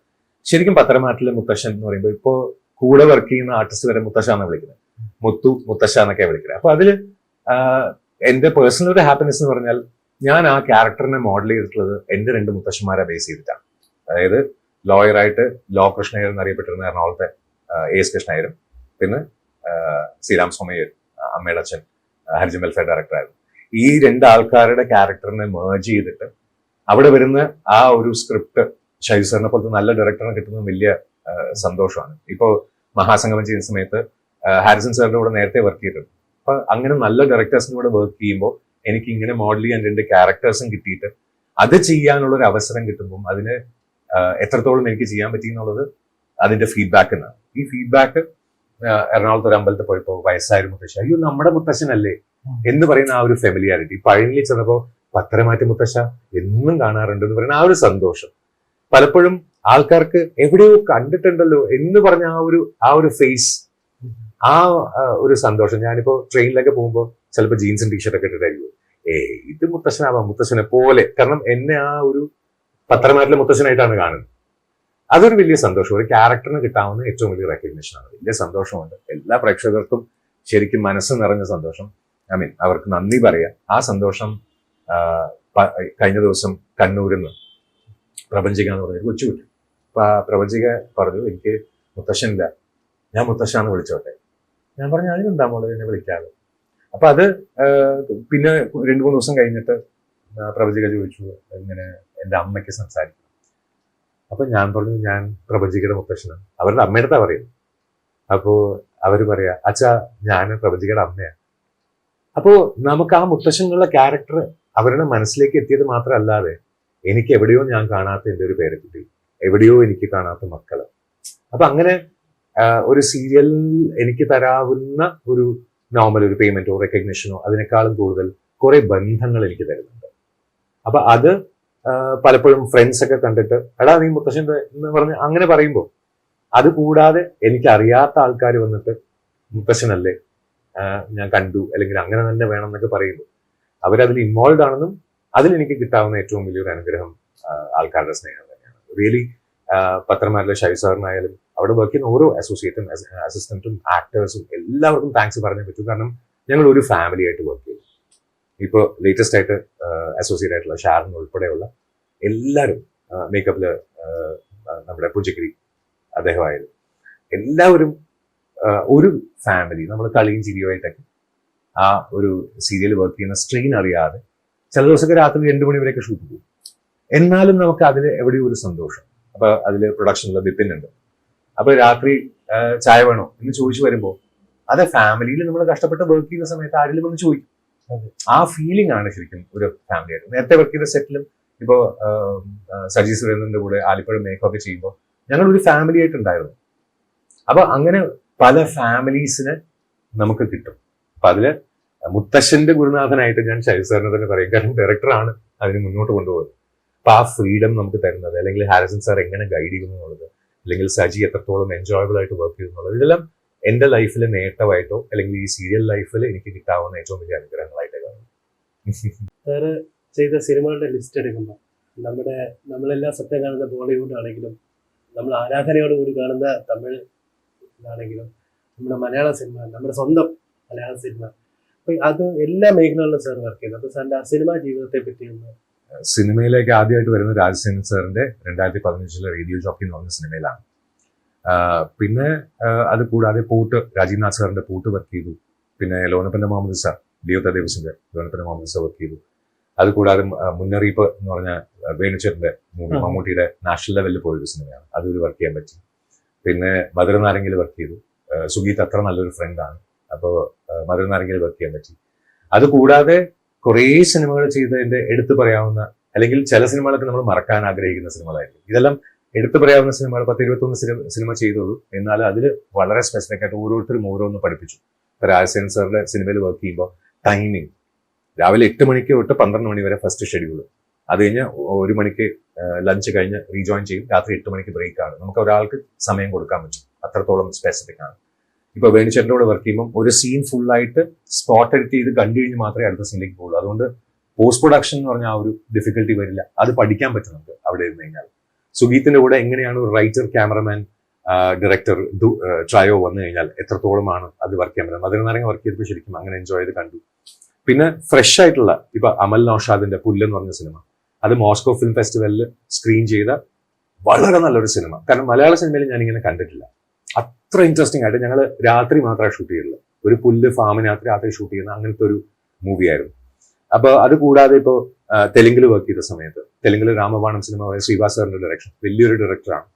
ശരിക്കും പത്രമാറ്റിലെ മുത്തശ്ശൻ എന്ന് പറയുമ്പോൾ ഇപ്പോൾ കൂടെ വർക്ക് ചെയ്യുന്ന ആർട്ടിസ്റ്റ് വരെ മുത്തശ്ശ വിളിക്കുന്നത്. മുത്തു മുത്തശ്ശ എന്നൊക്കെ വിളിക്കുന്നത് അപ്പൊ അതിൽ എന്റെ പേഴ്സണൽ ഒരു ഹാപ്പിനെസ് എന്ന് പറഞ്ഞാൽ ഞാൻ ആ ക്യാരക്ടറിനെ മോഡൽ ചെയ്തിട്ടുള്ളത് എന്റെ രണ്ട് മുത്തശ്ശന്മാരെ ബേസ് ചെയ്തിട്ടാണ്. അതായത് ലോയറായിട്ട് ലോ കൃഷ്ണയർ എന്നറിയപ്പെട്ടിരുന്ന എറണാകുളത്തെ എ എസ് കൃഷ്ണയരും പിന്നെ ശ്രീരാം സ്വാമിയർ അമ്മയുടെ അച്ഛൻ ഹരിജൻ വെൽഫെയർ ഡയറക്ടറായിരുന്നു ഈ രണ്ട് ആൾക്കാരുടെ ക്യാരക്ടറിനെ മേർജ് ചെയ്തിട്ട് അവിടെ വരുന്ന ആ ഒരു സ്ക്രിപ്റ്റ് ഷൈസറിനെ സാറിനെ പോലത്തെ നല്ല ഡയറക്ടറിനെ കിട്ടുന്നത് വലിയ സന്തോഷമാണ്. ഇപ്പോൾ മഹാസംഗമം ചെയ്യുന്ന സമയത്ത് ഹാരിസൺ സാറിന്റെ കൂടെ നേരത്തെ വർക്ക് ചെയ്തിട്ടുണ്ട് അപ്പൊ അങ്ങനെ നല്ല ഡയറക്ടേഴ്സിന്റെ കൂടെ വർക്ക് ചെയ്യുമ്പോൾ എനിക്ക് ഇങ്ങനെ മോഡൽ ചെയ്യാൻ രണ്ട് ക്യാരക്ടേഴ്സും കിട്ടിയിട്ട് അത് ചെയ്യാനുള്ള ഒരു അവസരം കിട്ടുമ്പോൾ അതിന് എത്രത്തോളം എനിക്ക് ചെയ്യാൻ പറ്റി എന്നുള്ളത് അതിന്റെ ഫീഡ്ബാക്ക് എന്നാണ് ഈ ഫീഡ്ബാക്ക് എറണാകുളത്ത് ഒരു അമ്പലത്തിൽ പോയപ്പോൾ വയസ്സായ മുത്തശ്ശ അയ്യോ നമ്മുടെ മുത്തശ്ശനല്ലേ? എന്ന് പറയുന്ന ആ ഒരു ഫെമിലിയാരിറ്റി പഴനിയിൽ ചെന്നപ്പോൾ പത്തരമാറ്റ മുത്തശ്ശ എന്നും കാണാറുണ്ട് എന്ന് പറയുന്ന ആ ഒരു സന്തോഷം. പലപ്പോഴും ആൾക്കാർക്ക് എവിടെയോ കണ്ടിട്ടുണ്ടല്ലോ എന്ന് പറഞ്ഞ ആ ഒരു ആ ഒരു ഫേസ് ആ ഒരു സന്തോഷം. ഞാനിപ്പോ ട്രെയിനിലൊക്കെ പോകുമ്പോൾ ചിലപ്പോൾ ജീൻസും ടീഷർട്ടൊക്കെ ഇട്ടിട്ടായിരിക്കും. ഏ ഇത് മുത്തശ്ശനാവാം. മുത്തശ്ശനെ പോലെ. കാരണം എന്നെ ആ ഒരു പത്രമാരിലെ മുത്തശ്ശനായിട്ടാണ് കാണുന്നത്. അതൊരു വലിയ സന്തോഷം. ഒരു ക്യാരക്ടറിന് കിട്ടാവുന്ന ഏറ്റവും വലിയ റെക്കഗ്നേഷൻ ആണ്. വലിയ സന്തോഷമുണ്ട്. എല്ലാ പ്രേക്ഷകർക്കും ശരിക്കും മനസ്സ് നിറഞ്ഞ സന്തോഷം. ഐ മീൻ അവർക്ക് നന്ദി പറയാം. ആ സന്തോഷം കഴിഞ്ഞ ദിവസം കണ്ണൂരിൽ നിന്ന് പ്രപഞ്ചിക എന്ന് പറഞ്ഞൊരു കൊച്ചുകുട്ടി. അപ്പൊ ആ പ്രപഞ്ചിക പറഞ്ഞു എനിക്ക് മുത്തശ്ശനില്ല. ഞാൻ മുത്തശ്ശാന്ന് വിളിച്ചോട്ടെ. ഞാൻ പറഞ്ഞു അതിനെന്താ മോളെ എന്നെ വിളിക്കാതെ? അപ്പൊ അത് പിന്നെ രണ്ടു മൂന്ന് ദിവസം കഴിഞ്ഞിട്ട് പ്രവചിക ചോദിച്ചു ഇങ്ങനെ എന്റെ അമ്മയ്ക്ക് സംസാരിക്കും അപ്പൊ ഞാൻ പറഞ്ഞു ഞാൻ പ്രവചികയുടെ മുത്തശ്ശനാണ്. അവരുടെ അമ്മയുടെ പറയുന്നത്. അപ്പോ അവർ പറയാ അച്ഛാ ഞാൻ പ്രവചികയുടെ അമ്മയാണ് അപ്പോ നമുക്ക് ആ മുത്തശ്ശനുള്ള ക്യാരക്ടർ അവരുടെ മനസ്സിലേക്ക് എത്തിയത് മാത്രമല്ലാതെ എനിക്ക് എവിടെയോ ഞാൻ കാണാത്ത എന്റെ ഒരു പേരക്കുട്ടി എവിടെയോ എനിക്ക് കാണാത്ത മക്കൾ. അപ്പൊ അങ്ങനെ ഒരു സീരിയൽ എനിക്ക് തരാവുന്ന ഒരു നോർമൽ ഒരു പേയ്മെന്റോ റെക്കഗ്നിഷനോ അതിനേക്കാളും കൂടുതൽ കുറെ ബന്ധങ്ങൾ എനിക്ക് തരുന്നുണ്ട്. അപ്പൊ അത് പലപ്പോഴും ഫ്രണ്ട്സ് ഒക്കെ കണ്ടിട്ട് എടാ നീ മുത്തശ്ശൻ എന്ന് പറഞ്ഞ് അങ്ങനെ പറയുമ്പോൾ അത് കൂടാതെ എനിക്ക് അറിയാത്ത ആൾക്കാർ വന്നിട്ട് മുത്തശ്ശനല്ലേ ഞാൻ കണ്ടു അല്ലെങ്കിൽ അങ്ങനെ തന്നെ വേണം എന്നൊക്കെ പറയുമ്പോൾ അവരതിൽ ഇൻവോൾവ് ആണെന്നും അതിൽ എനിക്ക് കിട്ടാവുന്ന ഏറ്റവും വലിയൊരു അനുഗ്രഹം ആൾക്കാരുടെ സ്നേഹം തന്നെയാണ്. റിയലി പത്രമാരിലെ ഷൈ സാറിനായാലും അവിടെ വർക്ക് ചെയ്യുന്ന ഓരോ അസോസിയേറ്റും അസിസ്റ്റന്റും ആക്ടേഴ്സും എല്ലാവർക്കും താങ്ക്സ് പറഞ്ഞേ പറ്റൂ. കാരണം ഞങ്ങൾ ഒരു ഫാമിലി ആയിട്ട് വർക്ക് ചെയ്തു. ഇപ്പോൾ ലേറ്റസ്റ്റ് ആയിട്ട് അസോസിയേറ്റ് ആയിട്ടുള്ള ഷാരൻ ഉൾപ്പെടെയുള്ള എല്ലാവരും മേക്കപ്പിൽ നമ്മുടെ പുഞ്ചക്കിരി അദ്ദേഹമായാലും എല്ലാവരും ഒരു ഫാമിലി നമ്മൾ കളിയും ചിരിയുമായിട്ടൊക്കെ ആ ഒരു സീരിയൽ വർക്ക് ചെയ്യുന്ന സ്ട്രെയിൻ അറിയാതെ ചില ദിവസമൊക്കെ രാത്രി രണ്ടു മണി വരെയൊക്കെ ഷൂട്ട് പോകും എന്നാലും നമുക്ക് അതിൽ എവിടെയും ഒരു സന്തോഷം. അപ്പൊ അതിൽ പ്രൊഡക്ഷനിലെ ബിപ്പിൻ ഉണ്ട്. അപ്പൊ രാത്രി ചായ വേണോ? എന്ന് ചോദിച്ചു വരുമ്പോൾ അതെ ഫാമിലിയിൽ നമ്മൾ കഷ്ടപ്പെട്ട് വർക്ക് ചെയ്യുന്ന സമയത്ത് ആരെങ്കിലും ഒന്ന് ചോദിക്കും. ആ ഫീലിംഗ് ആണ് ശരിക്കും ഒരു ഫാമിലി ആയിട്ട്. നേരത്തെ വർക്ക് ചെയ്ത സെറ്റിലും ഇപ്പോ സജി സുരേന്ദ്രന്റെ കൂടെ ആലിപ്പഴം മേക്കൊക്കെ ചെയ്യുമ്പോൾ ഞങ്ങൾ ഒരു ഫാമിലി ആയിട്ടുണ്ടായിരുന്നു അപ്പൊ അങ്ങനെ പല ഫാമിലീസിന് നമുക്ക് കിട്ടും. അപ്പൊ അതിൽ മുത്തശ്ശന്റെ ഗുരുനാഥനായിട്ട് ഞാൻ ശരി സാറിനെ തന്നെ പറയും. കാരണം ഡയറക്ടറാണ് അതിന് മുന്നോട്ട് കൊണ്ടുപോകുന്നത് അപ്പൊ ആ ഫ്രീഡം നമുക്ക് തരുന്നത്. അല്ലെങ്കിൽ ഹാരിസൺ സാർ എങ്ങനെ ഗൈഡ് ചെയ്യുന്നു എന്നുള്ളത് അല്ലെങ്കിൽ സജി എത്രത്തോളം എൻജോയബിൾ ആയിട്ട് വർക്ക് ചെയ്യുന്നുള്ളത് ഇതെല്ലാം എന്റെ ലൈഫിലെ നേട്ടമായിട്ടോ അല്ലെങ്കിൽ ഈ സീരിയൽ ലൈഫിൽ എനിക്ക് കിട്ടാവുന്ന ഏറ്റവും വലിയ അനുഗ്രഹങ്ങളായിട്ട് കാണുന്നു ചെയ്ത സിനിമകളുടെ ലിസ്റ്റ് എടുക്കുമ്പോൾ നമ്മുടെ നമ്മളെല്ലാം സത്യം കാണുന്ന ബോളിവുഡ് ആണെങ്കിലും നമ്മൾ ആരാധനയോടുകൂടി കാണുന്ന തമിഴ് ആണെങ്കിലും നമ്മുടെ മലയാള സിനിമ നമ്മുടെ സ്വന്തം മലയാള സിനിമ അപ്പൊ അത് എല്ലാ മേഖലകളിലും സാർ വർക്ക് ചെയ്യുന്നു. അപ്പോൾ സാറിന്റെ ആ സിനിമാ ജീവിതത്തെ പറ്റി ഒന്ന് സിനിമയിലേക്ക് ആദ്യമായിട്ട് വരുന്ന രാജസേനൻ സാറിന്റെ രണ്ടായിരത്തി പതിനഞ്ചിലെ റേഡിയോ ജോക്കി എന്ന് പറഞ്ഞ സിനിമയിലാണ്. പിന്നെ അത് കൂടാതെ പൂട്ട് രാജീവ്നാഥ് സാറിന്റെ പൂട്ട് വർക്ക് ചെയ്തു. പിന്നെ ലോനപ്പന്റെ മുഹമ്മദ് സാർ ലിയോത്ത ദേവസിന്റെ ലോനപ്പന്റെ മുഹമ്മദ് സാർ വർക്ക് ചെയ്തു. അത് കൂടാതെ മുന്നറിയിപ്പ് എന്ന് പറഞ്ഞ ആഹ് വേണുചേട്ടന്റെ മൂവി മമ്മൂട്ടിയുടെ നാഷണൽ ലെവലിൽ പോയൊരു സിനിമയാണ്. അതൊരു വർക്ക് ചെയ്യാൻ പറ്റി. പിന്നെ മധുരനാരങ്ങിൽ വർക്ക് ചെയ്തു. സുഗീത് അത്ര നല്ലൊരു ഫ്രണ്ടാണ് അപ്പോൾ മധുരനാരങ്ങിൽ വർക്ക് ചെയ്യാൻ പറ്റി. അത് കൂടാതെ കുറേ സിനിമകൾ ചെയ്തതിന്റെ എടുത്തു പറയാവുന്ന അല്ലെങ്കിൽ ചില സിനിമകളൊക്കെ നമ്മൾ മറക്കാൻ ആഗ്രഹിക്കുന്ന സിനിമകളായിരിക്കും. ഇതെല്ലാം എടുത്തു പറയാവുന്ന സിനിമകൾ പത്ത് ഇരുപത്തൊന്ന് സിനിമ സിനിമ ചെയ്തുള്ളൂ. എന്നാൽ അതിൽ വളരെ സ്പെസിഫിക് ആയിട്ട് ഓരോരുത്തരും ഓരോന്ന് പഠിപ്പിച്ചു. ഇപ്പൊ രാജസേൻ സാറിന്റെ സിനിമയിൽ വർക്ക് ചെയ്യുമ്പോൾ ടൈമിങ് രാവിലെ എട്ട് മണിക്ക് തൊട്ട് പന്ത്രണ്ട് മണി വരെ ഫസ്റ്റ് ഷെഡ്യൂൾ അത് കഴിഞ്ഞ് ഒരു മണിക്ക് ലഞ്ച് കഴിഞ്ഞ് റീജോയിൻ ചെയ്യും. രാത്രി എട്ട് മണിക്ക് ബ്രേക്ക് ആണ്. നമുക്ക് ഒരാൾക്ക് സമയം കൊടുക്കാൻ പറ്റും. അത്രത്തോളം സ്പെസിഫിക് ആണ്. ഇപ്പൊ വേണിച്ചേട്ടന്റെ കൂടെ വർക്ക് ചെയ്യുമ്പോൾ ഒരു സീൻ ഫുള്ളായിട്ട് സ്പോട്ട് എഡിറ്റ് ചെയ്ത് കണ്ടു കഴിഞ്ഞ് മാത്രമേ അടുത്ത സീനിലേക്ക് പോകുള്ളൂ അതുകൊണ്ട് പോസ്റ്റ് പ്രൊഡക്ഷൻ എന്ന് പറഞ്ഞാൽ ആ ഒരു ഡിഫിക്കൽട്ടി വരില്ല. അത് പഠിക്കാൻ പറ്റും നമുക്ക് അവിടെ ഇരുന്ന് കഴിഞ്ഞാൽ. സുഗീത്തിന്റെ കൂടെ എങ്ങനെയാണ് ഒരു റൈറ്റർ ക്യാമറമാൻ ഡയറക്ടർ ട്രയോ വന്നു കഴിഞ്ഞാൽ എത്രത്തോളമാണ് അത് വർക്ക് ചെയ്യാൻ പറ്റുന്നത്? പതിനൊന്നരങ്ങ് വർക്ക് ചെയ്തപ്പോൾ ശരിക്കും അങ്ങനെ എൻജോയ് ചെയ്ത് കണ്ടു. പിന്നെ ഫ്രഷ് ആയിട്ടുള്ള ഇപ്പൊ അമൽ നൌഷാദിന്റെ പുല്ല് എന്ന് പറഞ്ഞ സിനിമ അത് മോസ്കോ ഫിലിം ഫെസ്റ്റിവലിൽ സ്ക്രീൻ ചെയ്ത വളരെ നല്ലൊരു സിനിമ കാരണം മലയാള സിനിമയിൽ ഞാൻ ഇങ്ങനെ കണ്ടിട്ടില്ല. അത്ര ഇൻട്രസ്റ്റിംഗ് ആയിട്ട് ഞങ്ങൾ രാത്രി മാത്രമേ ഷൂട്ട് ചെയ്യുള്ളൂ ഒരു പുല്ല് ഫാമിനകത്ത് രാത്രി ഷൂട്ട് ചെയ്യുന്ന അങ്ങനത്തെ ഒരു മൂവി ആയിരുന്നു. അപ്പൊ അത് കൂടാതെ ഇപ്പോൾ തെലുങ്കിൽ വർക്ക് ചെയ്ത സമയത്ത് തെലുങ്കിൽ രാമബാണം സിനിമ ശ്രീവാസ് സാറിന്റെ ഡയറക്ഷൻ വലിയൊരു ഡയറക്ടറാണ്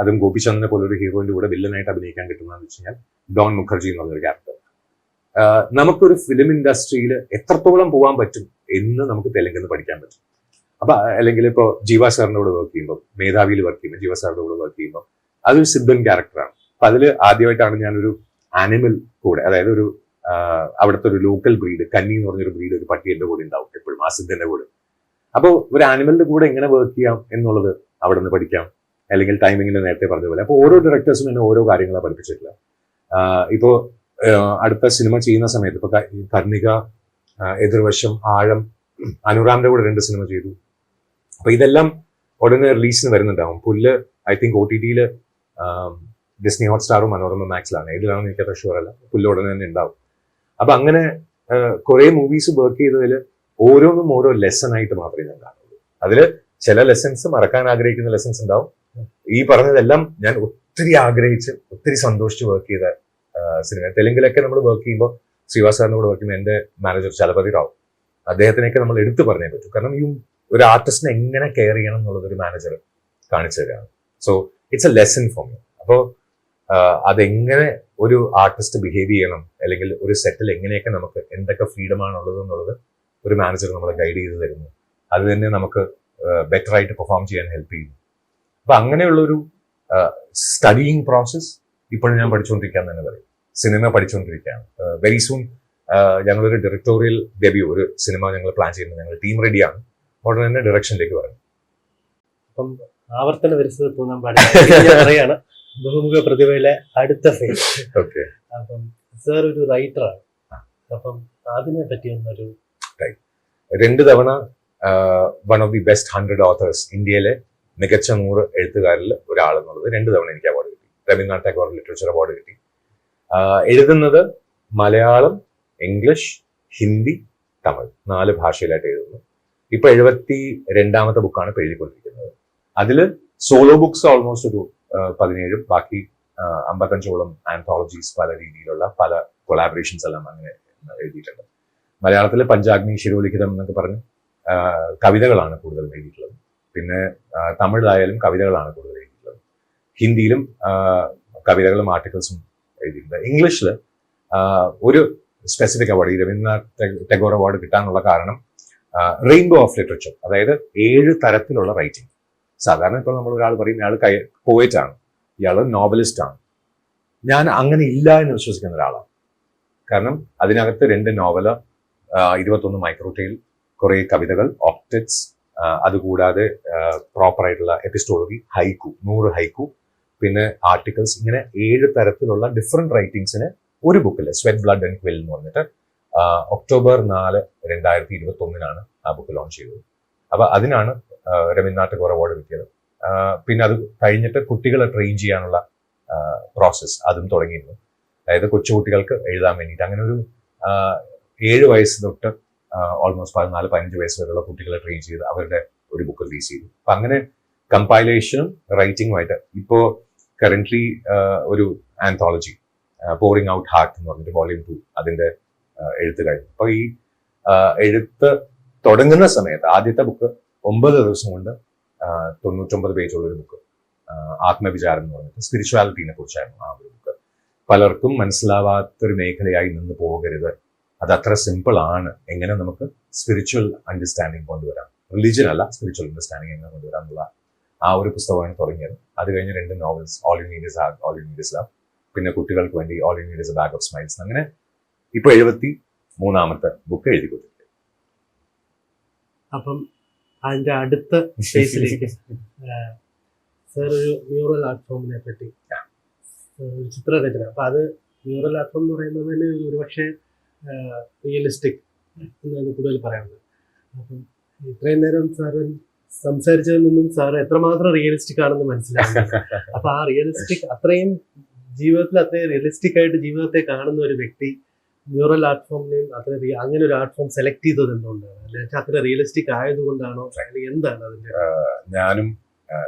അതും ഗോപിചന്ദ്രനെ പോലെ ഒരു ഹീറോയിന്റെ കൂടെ വില്ലനായിട്ട് അഭിനയിക്കാൻ കിട്ടുന്നതെന്ന് വെച്ച് കഴിഞ്ഞാൽ ഡോൺ മുഖർജി എന്ന് പറഞ്ഞൊരു ക്യാരക്ടർ നമുക്കൊരു ഫിലിം ഇൻഡസ്ട്രിയിൽ എത്രത്തോളം പോകാൻ പറ്റും എന്ന് നമുക്ക് തെലുങ്കിൽ നിന്ന് പഠിക്കാൻ പറ്റും. അപ്പൊ അല്ലെങ്കിൽ ഇപ്പോൾ ജീവ സാറിന്റെ കൂടെ വർക്ക് ചെയ്യുമ്പോൾ മേധാവിയിൽ വർക്ക് ചെയ്യുമ്പോൾ ജീവ സാറിന്റെ കൂടെ വർക്ക് ചെയ്യുമ്പോൾ അതൊരു സിബൻ ക്യാരക്ടറാണ് അപ്പൊ അതിൽ ആദ്യമായിട്ടാണ് ഞാനൊരു ആനിമൽ കൂടെ അതായത് ഒരു അവിടുത്തെ ഒരു ലോക്കൽ ബ്രീഡ് കന്നി എന്ന് പറഞ്ഞൊരു ബ്രീഡ് ഒരു പട്ടി എന്റെ കൂടെ ഉണ്ടാവും എപ്പോഴും ആസിഡിന്റെ കൂടെ. അപ്പോൾ ഒരു ആനിമലിന്റെ കൂടെ എങ്ങനെ വർക്ക് ചെയ്യാം എന്നുള്ളത് അവിടെ നിന്ന് പഠിക്കാം അല്ലെങ്കിൽ ടൈമിങ്ങിന് നേരത്തെ പറഞ്ഞ പോലെ. അപ്പോൾ ഓരോ ഡയറക്ടേഴ്സും എന്നെ ഓരോ കാര്യങ്ങളാണ് പഠിപ്പിച്ചിട്ടില്ല ഇപ്പോൾ അടുത്ത സിനിമ ചെയ്യുന്ന സമയത്ത് ഇപ്പൊ കർണിക എതിർവശം ആഴം അനുറാമിന്റെ കൂടെ രണ്ട് സിനിമ ചെയ്തു. അപ്പൊ ഇതെല്ലാം ഉടനെ റിലീസിന് വരുന്നുണ്ടാവും. പുല്ല് ഐ തിങ്ക് ഒ ടി ടിയിൽ ഡിസ്നി ഹോട്ട്സ്റ്റാറും മനോരമ മാക്സിലാണ് ഏതിലാണെന്ന് എനിക്ക് അത്ര ഷുവർ അല്ല പുല്ലുടനെ തന്നെ ഉണ്ടാവും. അപ്പൊ അങ്ങനെ കുറെ മൂവീസ് വർക്ക് ചെയ്തതിൽ ഓരോന്നും ഓരോ ലെസൺ ആയിട്ട് മാത്രമേ ഞാൻ കാണുള്ളൂ. അതിൽ ചില ലെസൺസ് മറക്കാൻ ആഗ്രഹിക്കുന്ന ലെസൺസ് ഉണ്ടാവും. ഈ പറഞ്ഞതെല്ലാം ഞാൻ ഒത്തിരി ആഗ്രഹിച്ച് ഒത്തിരി സന്തോഷിച്ച് വർക്ക് ചെയ്ത സിനിമ തെലുങ്കിലൊക്കെ നമ്മൾ വർക്ക് ചെയ്യുമ്പോൾ ശ്രീവാസ് സാറിനോട് വർക്ക് ചെയ്യുമ്പോൾ എന്റെ മാനേജർ ചലപതി റാവു. അദ്ദേഹത്തിനെയൊക്കെ നമ്മൾ എടുത്തു പറഞ്ഞേ പറ്റൂ. കാരണം ഈ ഒരു ആർട്ടിസ്റ്റിനെ എങ്ങനെ കെയർ ചെയ്യണം എന്നുള്ളത് ഒരു മാനേജർ കാണിച്ചു തരികയാണ് so it's a lesson for me അപ്പോൾ അതെങ്ങനെ ഒരു ആർട്ടിസ്റ്റ് ബിഹേവ് ചെയ്യണം? അല്ലെങ്കിൽ ഒരു സെറ്റിൽ എങ്ങനെയൊക്കെ നമുക്ക് എന്തൊക്കെ ഫ്രീഡം ആണുള്ളത് എന്നുള്ളത് ഒരു മാനേജർ നമ്മളെ ഗൈഡ് ചെയ്ത് തരുന്നു. അത് തന്നെ നമുക്ക് ബെറ്റർ ആയിട്ട് പെർഫോം ചെയ്യാൻ ഹെൽപ്പ് ചെയ്യുന്നു. അപ്പൊ അങ്ങനെയുള്ളൊരു സ്റ്റഡിയിങ് പ്രോസസ് ഇപ്പോഴും ഞാൻ പഠിച്ചുകൊണ്ടിരിക്കുകയെന്ന് തന്നെ പറയും. സിനിമ പഠിച്ചുകൊണ്ടിരിക്കുകയാണ് വെരി സൂൺ ഞങ്ങളൊരു ഡയറക്ടോറിയൽ ഡെബ്യൂ ഒരു സിനിമ ഞങ്ങൾ പ്ലാൻ ചെയ്യുന്നത്. ഞങ്ങൾ ടീം റെഡിയാണ് ഉടനെ തന്നെ ഡയറക്ഷനിലേക്ക് പറഞ്ഞു അപ്പം ആവർത്തന വരിസത് തോന്നാൻ പാടില്ല ബഹുമുഖ പ്രതിഭയിലെ അടുത്ത ഫേസ് ഓക്കെ അപ്പം സാർ ഒരു റൈറ്ററാണ് അപ്പം അതിനെ പറ്റി ഒന്നൊരു രണ്ട് തവണ one of the best hundred authors ഇന്ത്യയിലെ മികച്ച നൂറ് എഴുത്തുകാരിൽ ഒരാളെന്നുള്ളത് രണ്ട് തവണ എനിക്ക് അവാർഡ് കിട്ടി. രവീന്ദ്രനാഥ് ടാഗോർ ലിറ്ററേച്ചർ അവാർഡ് കിട്ടി. എഴുതുന്നത് മലയാളം ഇംഗ്ലീഷ് ഹിന്ദി തമിഴ് നാല് ഭാഷയിലായിട്ട് എഴുതുന്നു. ഇപ്പൊ എഴുപത്തി രണ്ടാമത്തെ ബുക്കാണ് എഴുതിക്കൊണ്ടിരിക്കുന്നത്. അതിൽ സോളോ ബുക്സ് ഓൾമോസ്റ്റ് ഒരു പതിനേഴും ബാക്കി അമ്പത്തഞ്ചോളം ആന്തോളജീസ് പല രീതിയിലുള്ള പല കൊളാബറേഷൻസ് എല്ലാം അങ്ങനെ എഴുതിയിട്ടുണ്ട്. മലയാളത്തിൽ പഞ്ചാഗ്നി ശിരോലിഖിതം എന്നൊക്കെ പറഞ്ഞ് കവിതകളാണ് കൂടുതലും എഴുതിയിട്ടുള്ളത്. പിന്നെ തമിഴിലായാലും കവിതകളാണ് കൂടുതൽ എഴുതിയിട്ടുള്ളത്. ഹിന്ദിയിലും കവിതകളും ആർട്ടിക്കിൾസും എഴുതിയിട്ടുണ്ട്. ഇംഗ്ലീഷിൽ ഒരു സ്പെസിഫിക് അവാർഡ് ഈ രവീന്ദ്രനാഥ് ടാഗോർ അവാർഡ് കിട്ടാനുള്ള കാരണം റെയിൻബോ ഓഫ് ലിറ്ററേച്ചർ അതായത് ഏഴ് തരത്തിലുള്ള റൈറ്റിംഗ് സാധാരണ ഇപ്പോൾ നമ്മൾ ഒരാൾ പറയും ഇയാൾ കൈ പോയറ്റ് ആണ്. ഇയാൾ നോവലിസ്റ്റാണ് ഞാൻ അങ്ങനെ ഇല്ല എന്ന് വിശ്വസിക്കുന്ന ഒരാളാണ്. കാരണം അതിനകത്ത് രണ്ട് നോവൽ ഇരുപത്തൊന്ന് മൈക്രോടെയിൽ കുറേ കവിതകൾ ഓപ്റ്റിക്സ് അതുകൂടാതെ പ്രോപ്പറായിട്ടുള്ള എപ്പിസ്റ്റോളജി ഹൈക്കു നൂറ് ഹൈക്കു പിന്നെ ആർട്ടിക്കിൾസ് ഇങ്ങനെ ഏഴ് തരത്തിലുള്ള ഡിഫറെന്റ് റൈറ്റിംഗ്സിന് ഒരു ബുക്കിൽ സ്വെറ്റ് ബ്ലഡ് ആൻഡ് ക്വിൽ എന്ന് പറഞ്ഞിട്ട് ഒക്ടോബർ നാല് രണ്ടായിരത്തി ഇരുപത്തി ഒന്നിനാണ് ആ ബുക്ക് ലോഞ്ച് ചെയ്തത്. അപ്പോൾ അതിനാണ് രവീന്ദ്രനാഥ് ടാഗോർ അവാർഡ് കിട്ടിയത്. പിന്നെ അത് കഴിഞ്ഞിട്ട് കുട്ടികളെ ട്രെയിൻ ചെയ്യാനുള്ള പ്രോസസ്സ് അതും തുടങ്ങിയിരുന്നു. അതായത് കൊച്ചുകുട്ടികൾക്ക് എഴുതാൻ വേണ്ടിയിട്ട്. അങ്ങനെ ഒരു ഏഴ് വയസ്സ് തൊട്ട് ഓൾമോസ്റ്റ് പതിനാല് പതിനഞ്ച് വയസ്സ് വരെയുള്ള കുട്ടികളെ ട്രെയിൻ ചെയ്ത് അവരുടെ ഒരു ബുക്ക് റിലീസ് ചെയ്തു. അപ്പൊ അങ്ങനെ കമ്പൈലേഷനും റൈറ്റിംഗുമായിട്ട് ഇപ്പോൾ കറന്റ്ലി ഒരു ആന്തോളജി പോറിംഗ് ഔട്ട് ഹാർട്ട് എന്ന് പറഞ്ഞിട്ട് വോളിയം ടു അതിന്റെ എഴുത്ത് കഴിഞ്ഞു അപ്പൊ ഈ എഴുത്ത് തുടങ്ങുന്ന സമയത്ത് ആദ്യത്തെ ബുക്ക് ഒമ്പത് ദിവസം കൊണ്ട് തൊണ്ണൂറ്റൊമ്പത് പേജുള്ള ഒരു ബുക്ക് ആത്മവിചാരം എന്ന് പറഞ്ഞിട്ട് സ്പിരിച്വാലിറ്റിനെ കുറിച്ചായിരുന്നു ആ ഒരു ബുക്ക് പലർക്കും മനസ്സിലാവാത്തൊരു മേഖലയായി നിന്ന് പോകരുത്. അത് അത്ര സിമ്പിൾ ആണ്. എങ്ങനെ നമുക്ക് സ്പിരിച്വൽ അണ്ടർസ്റ്റാൻഡിങ് കൊണ്ടുവരാം? റിലീജിയൻ അല്ല സ്പിരിച്വൽ അണ്ടർസ്റ്റാൻഡിങ് എങ്ങനെ കൊണ്ടുവരാം എന്നുള്ള ആ ഒരു പുസ്തകമാണ് തുടങ്ങിയത്. അത് കഴിഞ്ഞ് രണ്ട് novels all you need is all you need is പിന്നെ കുട്ടികൾക്ക് വേണ്ടി all you need is bag of smiles അങ്ങനെ ഇപ്പൊ എഴുപത്തി മൂന്നാമത്തെ ബുക്ക് എഴുതി കൊടുത്തിട്ടുണ്ട്. അപ്പം അതിന്റെ അടുത്ത ഫേസിലേക്ക് സാർ ഒരു മ്യൂറൽ ആർട്ട് ഫോമിനെ പറ്റി ഒരു ചിത്രരചന അപ്പൊ അത് മ്യൂറൽ ആർട്ട് ഫോം എന്ന് പറയുന്നത് തന്നെ ഒരുപക്ഷെ റിയലിസ്റ്റിക് എന്നാണ് കൂടുതൽ പറയാനുള്ളത് അപ്പം ഇത്രയും നേരം സാറ് സംസാരിച്ചതിൽ നിന്നും സാർ എത്രമാത്രം റിയലിസ്റ്റിക് ആണെന്ന് മനസ്സിലാക്കി അപ്പൊ ആ റിയലിസ്റ്റിക് അത്രയും ജീവിതത്തിൽ അത്രയും റിയലിസ്റ്റിക് ആയിട്ട് ജീവിതത്തെ കാണുന്ന ഒരു വ്യക്തി മ്യൂറൽ ആർട്ട് ഫോമിനെയും അത്ര അങ്ങനെ ഒരു ആർട്ട് ഫോം സെലക്ട് ചെയ്തത് എന്തുകൊണ്ടാണ്? അത്ര റിയലിസ്റ്റിക് ആയതുകൊണ്ടാണോ? അല്ലെങ്കിൽ എന്താണ് അതിന്റെ? ഞാനും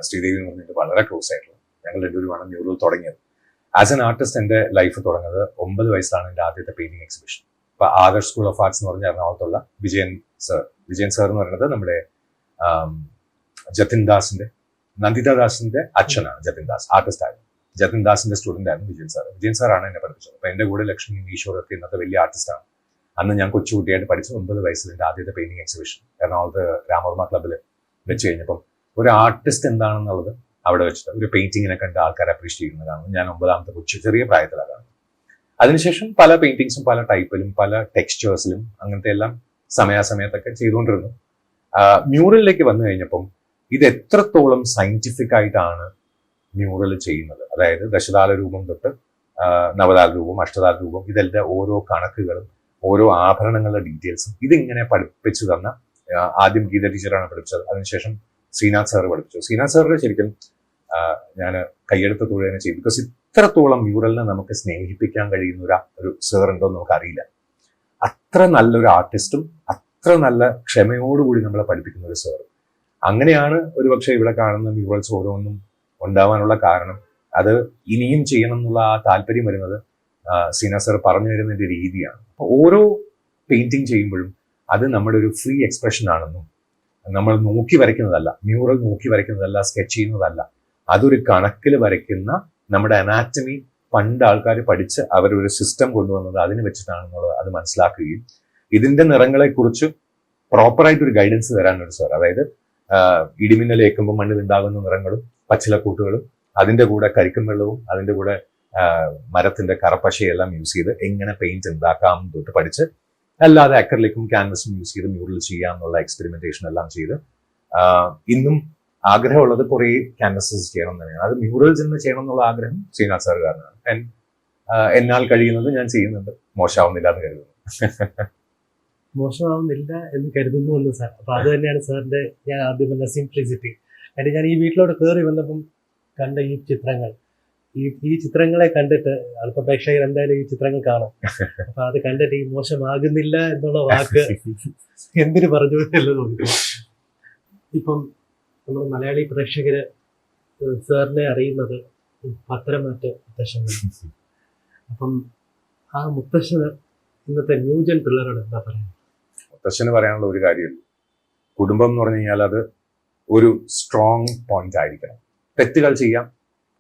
ശ്രീദേവി എന്ന് പറഞ്ഞിട്ട് വളരെ ക്ലോസ് ആയിട്ടുള്ള ഞങ്ങൾ രണ്ടുപേരുമാണ് മ്യൂറൽ തുടങ്ങിയത്. ആസ് എൻ ആർട്ടിസ്റ്റ് എന്റെ ലൈഫ് തുടങ്ങുന്നത് ഒമ്പത് വയസ്സാണ് എന്റെ ആദ്യത്തെ പെയിന്റിംഗ് എക്സിബിഷൻ അപ്പൊ ആദർശ് സ്കൂൾ ഓഫ് ആർട്സ് എന്ന് പറഞ്ഞ എറണാകുളത്തുള്ള വിജയൻ സർ വിജയൻ സർ എന്ന് പറയുന്നത് നമ്മുടെ ജതിൻ ദാസിന്റെ നന്ദിത ദാസിന്റെ അച്ഛനാണ് ജതിൻ ദാസ് ആർട്ടിസ്റ്റ് ആയിരുന്നു ജതിൻ ദാസിന്റെ സ്റ്റുഡന്റ് ആയിരുന്നു വിജയൻ സാർ വിജയൻ സാറാണ് എന്നെ പഠിപ്പിച്ചത്. അപ്പൊ എന്റെ കൂടെ ലക്ഷ്മി ഈശ്വർ ഒക്കെ ഇന്നത്തെ വലിയ ആർട്ടിസ്റ്റാണ് അന്ന് ഞാൻ കൊച്ചുകുട്ടിയായിട്ട് പഠിച്ച. ഒമ്പത് വയസ്സിൽ എന്റെ ആദ്യത്തെ പെയിന്റിംഗ് എക്സിബിഷൻ എറണാകുളത്ത് രാമവർമ്മ ക്ലബ്ബിൽ വെച്ച് കഴിഞ്ഞപ്പം ഒരു ആർട്ടിസ്റ്റ് എന്താണെന്നുള്ളത് അവിടെ വെച്ചിട്ട് ഒരു പെയിന്റിങ്ങിനെ കണ്ട് ആൾക്കാർ അപ്രീഷിയേറ്റ് ചെയ്യുന്നതാണ്. ഞാൻ ഒമ്പതാമത്തെ കൊച്ചു ചെറിയ പ്രായത്തിലാണ് അതിനുശേഷം പല പെയിന്റിങ്സും പല ടൈപ്പിലും പല ടെക്സ്ചേഴ്സിലും അങ്ങനത്തെ എല്ലാം സമയാസമയത്തൊക്കെ ചെയ്തുകൊണ്ടിരുന്നു. മ്യൂറലിലേക്ക് വന്നു കഴിഞ്ഞപ്പം ഇത് എത്രത്തോളം സയന്റിഫിക് ആയിട്ടാണ് മ്യൂറൽ ചെയ്യുന്നത്. അതായത് ദശതാല രൂപം തൊട്ട് നവതാല രൂപം അഷ്ടതാല രൂപം ഇതെല്ലാം ഓരോ കണക്കുകളും ഓരോ ആഭരണങ്ങളുടെ ഡീറ്റെയിൽസും ഇതിങ്ങനെ പഠിപ്പിച്ചു തന്ന ആദ്യം ഗീത ടീച്ചറാണ് പഠിപ്പിച്ചത്. അതിനുശേഷം ശ്രീനാഥ് സാറ് പഠിപ്പിച്ചു. ശ്രീനാഥ് സാറിന്റെ ശരിക്കും ഞാൻ കൈയെടുത്ത തൊഴിൽ തന്നെ ചെയ്യും ബിക്കോസ് ഇത്രത്തോളം മ്യൂറലിനെ നമുക്ക് സ്നേഹിപ്പിക്കാൻ കഴിയുന്ന ഒരു ഒരു സാറുണ്ടോ എന്ന് നമുക്കറിയില്ല. അത്ര നല്ലൊരു ആർട്ടിസ്റ്റും അത്ര നല്ല ക്ഷമയോടുകൂടി നമ്മളെ പഠിപ്പിക്കുന്ന ഒരു സാർ അങ്ങനെയാണ് ഒരുപക്ഷെ ഇവിടെ കാണുന്ന മ്യൂറൽസ് ഓരോന്നും ഉണ്ടാവാനുള്ള കാരണം. അത് ഇനിയും ചെയ്യണം എന്നുള്ള ആ താല്പര്യം വരുന്നത് സീന പറഞ്ഞു തരുന്നതിന്റെ രീതിയാണ്. ഓരോ പെയിന്റിങ് ചെയ്യുമ്പോഴും അത് നമ്മുടെ ഒരു ഫ്രീ എക്സ്പ്രഷൻ ആണെന്നും നമ്മൾ നോക്കി വരയ്ക്കുന്നതല്ല മ്യൂറൽ നോക്കി വരയ്ക്കുന്നതല്ല സ്കെച്ച് ചെയ്യുന്നതല്ല അതൊരു കണക്കിൽ വരയ്ക്കുന്ന നമ്മുടെ അനാറ്റമി പണ്ട് ആൾക്കാർ പഠിച്ച് അവരൊരു സിസ്റ്റം കൊണ്ടുവന്നത് അതിന് വെച്ചിട്ടാണെന്നുള്ളത് അത് മനസ്സിലാക്കുകയും ഇതിന്റെ നിറങ്ങളെ കുറിച്ച് പ്രോപ്പറായിട്ട് ഒരു ഗൈഡൻസ് തരാനൊരു സാർ അതായത് ഇടിമിന്നലേക്കുമ്പോൾ മണ്ണിൽ ഉണ്ടാകുന്ന നിറങ്ങളും പച്ചിലക്കൂട്ടുകളും അതിന്റെ കൂടെ കരിക്കും വെള്ളവും അതിന്റെ കൂടെ മരത്തിന്റെ കറപ്പശയെല്ലാം യൂസ് ചെയ്ത് എങ്ങനെ പെയിന്റ് ഉണ്ടാക്കാം തൊട്ട് പഠിച്ച് അല്ലാതെ അക്കറിലേക്കും ക്യാൻവസും യൂസ് ചെയ്ത് മ്യൂറൽ ചെയ്യാം എന്നുള്ള എക്സ്പെരിമെന്റേഷൻ എല്ലാം ചെയ്ത് ഇന്നും ആഗ്രഹമുള്ളത് കുറേ ക്യാൻവസസ് ചെയ്യണം തന്നെയാണ്. അത് മ്യൂറൽസ് ഇന്ന് ചെയ്യണം എന്നുള്ള ആഗ്രഹം ശ്രീനാഥ് സാർ കാരണമാണ് എന്നാൽ കഴിയുന്നത് ഞാൻ ചെയ്യുന്നുണ്ട്. മോശമാവുന്നില്ല എന്ന് കരുതുന്നു. മോശമാവുന്നില്ല എന്ന് കരുതുന്നു എന്ന് സാർ അപ്പൊ അത് തന്നെയാണ് സാറിന്റെ ഞാൻ ആദ്യം സിംപ്ലിസിറ്റി കാര്യം ഞാൻ ഈ വീട്ടിലോട്ട് കയറി വന്നപ്പം കണ്ട ഈ ചിത്രങ്ങൾ. ഈ ഈ ചിത്രങ്ങളെ കണ്ടിട്ട് അല്പ പ്രേക്ഷകർ എന്തായാലും ഈ ചിത്രങ്ങൾ കാണും. അപ്പൊ അത് കണ്ടിട്ട് ഈ മോശമാകുന്നില്ല എന്നുള്ള വാക്ക് എന്തിനു പറഞ്ഞു എന്ന് തോന്നി ഇപ്പം നമ്മൾ മലയാളി പ്രേക്ഷകര് സാറിനെ അറിയുന്നത് പത്തരമാറ്റ മുത്തശ്ശൻ അപ്പം ആ മുത്തശ്ശന് ഇന്നത്തെ ന്യൂജൻ പിള്ളേരോട് എന്താ പറയുക മുത്തശ്ശന് പറയാനുള്ള ഒരു കാര്യമുണ്ട് കുടുംബം എന്ന് പറഞ്ഞു കഴിഞ്ഞാൽ അത് ഒരു സ്ട്രോങ് പോയിന്റ് ആയിരിക്കണം. തെറ്റുകൾ ചെയ്യാം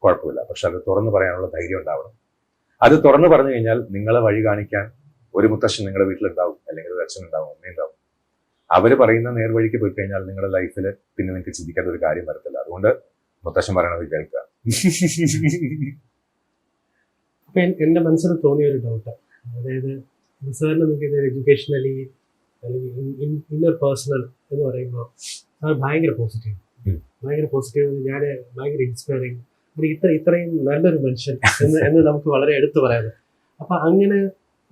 കുഴപ്പമില്ല. പക്ഷെ അത് തുറന്നു പറയാനുള്ള ധൈര്യം ഉണ്ടാവണം. അത് തുറന്നു പറഞ്ഞു കഴിഞ്ഞാൽ നിങ്ങളെ വഴി കാണിക്കാൻ ഒരു മുത്തശ്ശൻ നിങ്ങളുടെ വീട്ടിലുണ്ടാവും അല്ലെങ്കിൽ ഒരു അച്ഛൻ ഉണ്ടാവും അമ്മ ഉണ്ടാവും. അവർ പറയുന്ന നേർവഴിക്ക് പോയി കഴിഞ്ഞാൽ നിങ്ങളുടെ ലൈഫിൽ പിന്നെ നിങ്ങൾക്ക് ചിന്തിക്കാത്ത ഒരു കാര്യം വരത്തില്ല. അതുകൊണ്ട് മുത്തശ്ശൻ പറയണത് കേൾക്കുക. എന്റെ മനസ്സിൽ തോന്നിയ ഒരു ഡൗട്ട് അതായത് സാറിന് നിങ്ങൾക്ക് എഡ്യൂക്കേഷണലി അല്ലെങ്കിൽ ഇന്നർ പേഴ്സണൽ എന്ന് പറയുമ്പോൾ സാർ ഭയങ്കര പോസിറ്റീവ്. ഭയങ്കര പോസിറ്റീവ് ഞാൻ ഭയങ്കര ഇൻസ്പയറിങ് ഇത്ര ഇത്രയും നല്ലൊരു മനുഷ്യൻ എന്ന് എന്ന് നമുക്ക് വളരെ എടുത്തു പറയാം അപ്പൊ അങ്ങനെ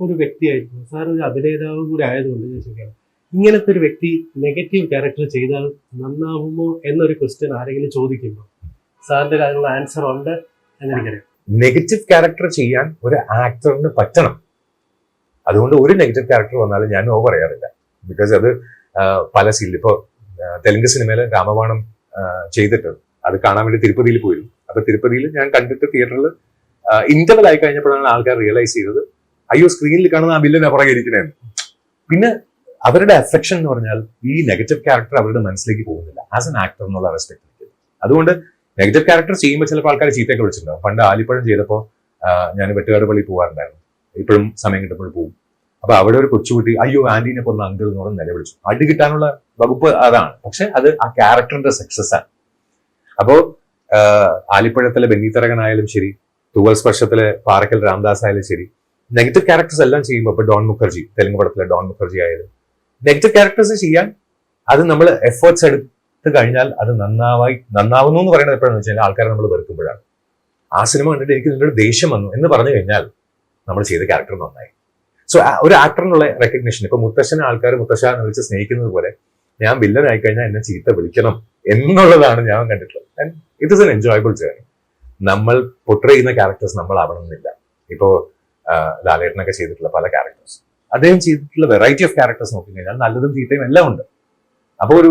ഒരു വ്യക്തിയായിരുന്നു. സാർ ഒരു അഭിനേതാവ് കൂടി ആയതുകൊണ്ട് ഞാൻ ചോദിക്കാം. ഇങ്ങനത്തെ ഒരു വ്യക്തി നെഗറ്റീവ് ക്യാരക്ടർ ചെയ്താൽ നന്നാവുമോ എന്നൊരു ക്വസ്റ്റ്യൻ ആരെങ്കിലും ചോദിക്കുമ്പോൾ സാറിന്റെ അതിനുള്ള ആൻസർ ഉണ്ട് എന്നെനിക്കറിയാം നെഗറ്റീവ് ക്യാരക്ടർ ചെയ്യാൻ ഒരു ആക്ടറിന് പറ്റണം. അതുകൊണ്ട് ഒരു നെഗറ്റീവ് ക്യാരക്ടർ വന്നാലും ഞാൻ ഓ പറയാറില്ല. ബിക്കോസ് അത് പല സീനിൽ ഇപ്പോൾ തെലുങ്ക് സിനിമയിൽ രാമബാണം ചെയ്തിട്ട് അത് കാണാൻ വേണ്ടി തിരുപ്പതിയിൽ പോയിരുന്നു അപ്പൊ തിരുപ്പതിയിൽ ഞാൻ കണ്ടിട്ട് തിയേറ്ററിൽ ഇന്റർവൽ ആയി കഴിഞ്ഞപ്പോഴാണ് ആൾക്കാർ റിയലൈസ് ചെയ്തത് അയ്യോ സ്ക്രീനിൽ കാണുന്ന ആ വില്ലനെ പുറകെ ഇരിക്കണേന്ന്. പിന്നെ അവരുടെ അഫെക്ഷൻ എന്ന് പറഞ്ഞാൽ ഈ നെഗറ്റീവ് ക്യാരക്ടർ അവരുടെ മനസ്സിലേക്ക് പോകുന്നില്ല ആസ് എൻ ആക്ടർ എന്നുള്ള റെസ്പെക്ട് അതുകൊണ്ട് നെഗറ്റീവ് ക്യാരക്ടർ ചെയ്യുമ്പോൾ ചിലപ്പോൾ ആൾക്കാർ ചീത്തയൊക്കെ വിളിച്ചിട്ടുണ്ടാവും. പണ്ട് ആലിപ്പഴം ചെയ്തപ്പോൾ ഞാൻ വെട്ടുകാട് പള്ളി പോകാറുണ്ടായിരുന്നു ഇപ്പോഴും സമയം കിട്ടുമ്പോൾ പോകും അപ്പൊ അവിടെ ഒരു കൊച്ചുകുട്ടി അയ്യോ ആന്റീനെ കൊന്ന അങ്കിൾ എന്ന് പറഞ്ഞ് നിലവിളിച്ചു. അടി കിട്ടാനുള്ള വകുപ്പ് അതാണ്. പക്ഷെ അത് ആ ക്യാരക്ടറിന്റെ സക്സസ് ആണ്. അപ്പോ ആലിപ്പഴത്തിലെ ബെന്നിത്തരകനായാലും ശരി തൂവൽ സ്പർശത്തിലെ പാറക്കൽ രാംദാസ് ആയാലും ശരി നെഗറ്റീവ് ക്യാരക്ടേഴ്സ് എല്ലാം ചെയ്യുമ്പോൾ ഇപ്പൊ ഡോൺ മുഖർജി തെലുങ്ക് പടത്തിലെ ഡോൺ മുഖർജി ആയാലും നെഗറ്റീവ് ക്യാരക്ടേഴ്സ് ചെയ്യാൻ അത് നമ്മൾ എഫേർട്സ് എടുത്ത് കഴിഞ്ഞാൽ അത് നന്നാവായി നന്നാവുന്നു എന്ന് പറയുന്നത് എപ്പോഴാണെന്ന് വെച്ചാൽ ആൾക്കാരെ നമ്മൾ വെറുക്കുമ്പോഴാണ്. ആ സിനിമ കണ്ടിട്ട് എനിക്ക് നിങ്ങളുടെ ദേഷ്യം വന്നു എന്ന് പറഞ്ഞു കഴിഞ്ഞാൽ നമ്മൾ ചെയ്ത ക്യാരക്ടർ നന്നായി. സോ ഒരു ആക്ടറിനുള്ള റെക്കഗ്നേഷൻ ഇപ്പൊ മുത്തശ്ശനെ ആൾക്കാർ മുത്തശ്ശ എന്ന് വിളിച്ച് സ്നേഹിക്കുന്നത് പോലെ ഞാൻ വില്ലനായി കഴിഞ്ഞാൽ എന്നെ ചീത്ത വിളിക്കണം എന്നുള്ളതാണ് ഞാൻ കണ്ടിട്ടുള്ളത്. And it is an enjoyable journey നമ്മൾ പൊട്ടർ ചെയ്യുന്ന ക്യാരക്ടേഴ്സ് നമ്മൾ ആവണമെന്നില്ല. ഇപ്പോ ആഹ്, ലാലേട്ടനൊക്കെ ചെയ്തിട്ടുള്ള പല ക്യാരക്ടേഴ്സ് അദ്ദേഹം ചെയ്തിട്ടുള്ള വെറൈറ്റി ഓഫ് ക്യാരക്ടേഴ്സ് നോക്കി കഴിഞ്ഞാൽ നല്ലതും ചീത്തയും എല്ലാം ഉണ്ട്. അപ്പോൾ ഒരു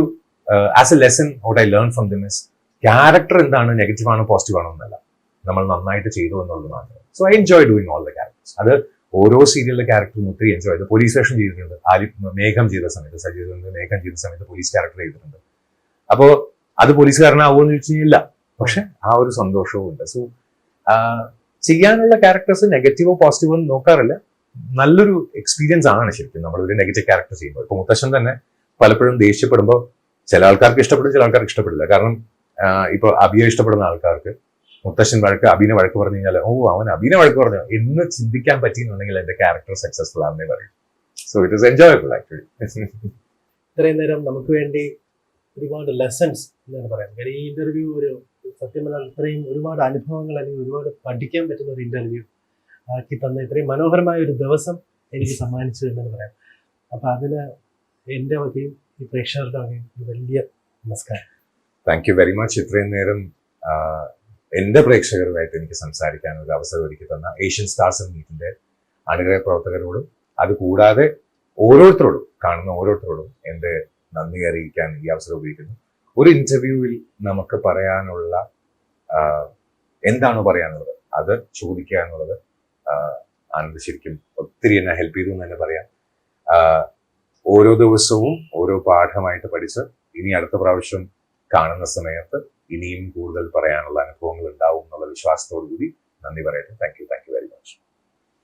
as a lesson what I learn from them is character എന്താണ് നെഗറ്റീവ് ആണോ പോസിറ്റീവ് ആണോ എന്നല്ല. നമ്മൾ നന്നായിട്ട് ചെയ്തു എന്നുള്ളത് മാത്രം so I enjoy doing all the characters അത് ഓരോ സീരിയലിലെ ക്യാരക്ടറും ഒത്തിരി എൻജോയ് ചെയ്തു പോലീസ് സ്റ്റേഷൻ ചെയ്തിട്ടുണ്ട്. ആലി മേഘം ചെയ്ത സമയത്ത് സജീവ് കൊണ്ട് മേഘം ചെയ്ത സമയത്ത് പോലീസ് ക്യാരക്ടർ ചെയ്തിട്ടുണ്ട്. അപ്പോൾ അത് പോലീസുകാരനാവുമെന്ന് ചോദിച്ചു കഴിഞ്ഞാൽ ഇല്ല പക്ഷെ ആ ഒരു സന്തോഷവും ഉണ്ട്. സോ ചെയ്യാനുള്ള ക്യാരക്ടേഴ്സ് നെഗറ്റീവോ പോസിറ്റീവോ ഒന്നും നോക്കാറില്ല. നല്ലൊരു എക്സ്പീരിയൻസ് ആണ് ശരിക്കും നമ്മൾ ഒരു നെഗറ്റീവ് ക്യാരക്ടർ ചെയ്യുമ്പോൾ. ഇപ്പൊ മുത്തശ്ശൻ തന്നെ പലപ്പോഴും ദേഷ്യപ്പെടുമ്പോൾ ചില ആൾക്കാർക്ക് ഇഷ്ടപ്പെടും ചില ആൾക്കാർക്ക് ഇഷ്ടപ്പെടില്ല. കാരണം ഇപ്പോൾ ഇപ്പൊ അഭിയെ ഇഷ്ടപ്പെടുന്ന ആൾക്കാർക്ക് മുത്തശ്ശൻ വഴക്ക് അഭിനെ വഴക്ക് പറഞ്ഞു കഴിഞ്ഞാൽ ഓ അവൻ അഭിനെ വഴക്ക് പറഞ്ഞു. എന്ന് ചിന്തിക്കാൻ പറ്റിയെന്നുണ്ടെങ്കിൽ എന്റെ ക്യാരക്ടർ സക്സസ്ഫുൾ ആണെന്നേ പറയും. So it is enjoyable actually ഇത്രയും നേരം നമുക്ക് വേണ്ടി ഒരുപാട് ലെസൺസ് എന്നാണ് പറയാം. കാര്യം ഈ ഇന്റർവ്യൂ ഒരു സത്യം പറഞ്ഞാൽ ഇത്രയും ഒരുപാട് അനുഭവങ്ങൾ അല്ലെങ്കിൽ ഒരുപാട് പഠിക്കാൻ പറ്റുന്ന ഒരു ഇന്റർവ്യൂ ആക്കി തന്ന ഇത്രയും മനോഹരമായ ഒരു ദിവസം എനിക്ക് സമ്മാനിച്ചു എന്നാണ് പറയാം. അപ്പൊ അതിന് എന്റെ വകയും ഈ പ്രേക്ഷകരുടെ വകയും ഒരു വലിയ നമസ്കാരം. താങ്ക് യു വെരി മച്ച് ഇത്രയും നേരം എന്റെ പ്രേക്ഷകരുമായിട്ട് എനിക്ക് സംസാരിക്കാൻ ഒരു അവസരം ഒരുക്കി തന്ന ഏഷ്യൻ സ്റ്റാർസ് മീറ്റിന്റെ അനുഗ്രഹ പ്രവർത്തകരോടും അതുകൂടാതെ ഓരോരുത്തരോടും കാണുന്ന ഓരോരുത്തരോടും എന്റെ നന്ദി അറിയിക്കാൻ ഈ അവസരം ഉപയോഗിക്കുന്നു. ഒരു ഇന്റർവ്യൂവിൽ നമുക്ക് പറയാനുള്ള എന്താണ് പറയാനുള്ളത് അത് ചോദിക്കുക എന്നുള്ളത് ആനന്ദ് ശരിക്കും ഒത്തിരി എന്നെ ഹെൽപ്പ് ചെയ്തു എന്ന് തന്നെ പറയാം. ഓരോ ദിവസവും ഓരോ പാഠമായിട്ട് പഠിച്ച് ഇനി അടുത്ത പ്രാവശ്യം കാണുന്ന സമയത്ത് ഇനിയും കൂടുതൽ പറയാനുള്ള അനുഭവങ്ങൾ ഉണ്ടാവും എന്നുള്ള വിശ്വാസത്തോടു കൂടി നന്ദി പറയട്ടെ. Thank you thank you very much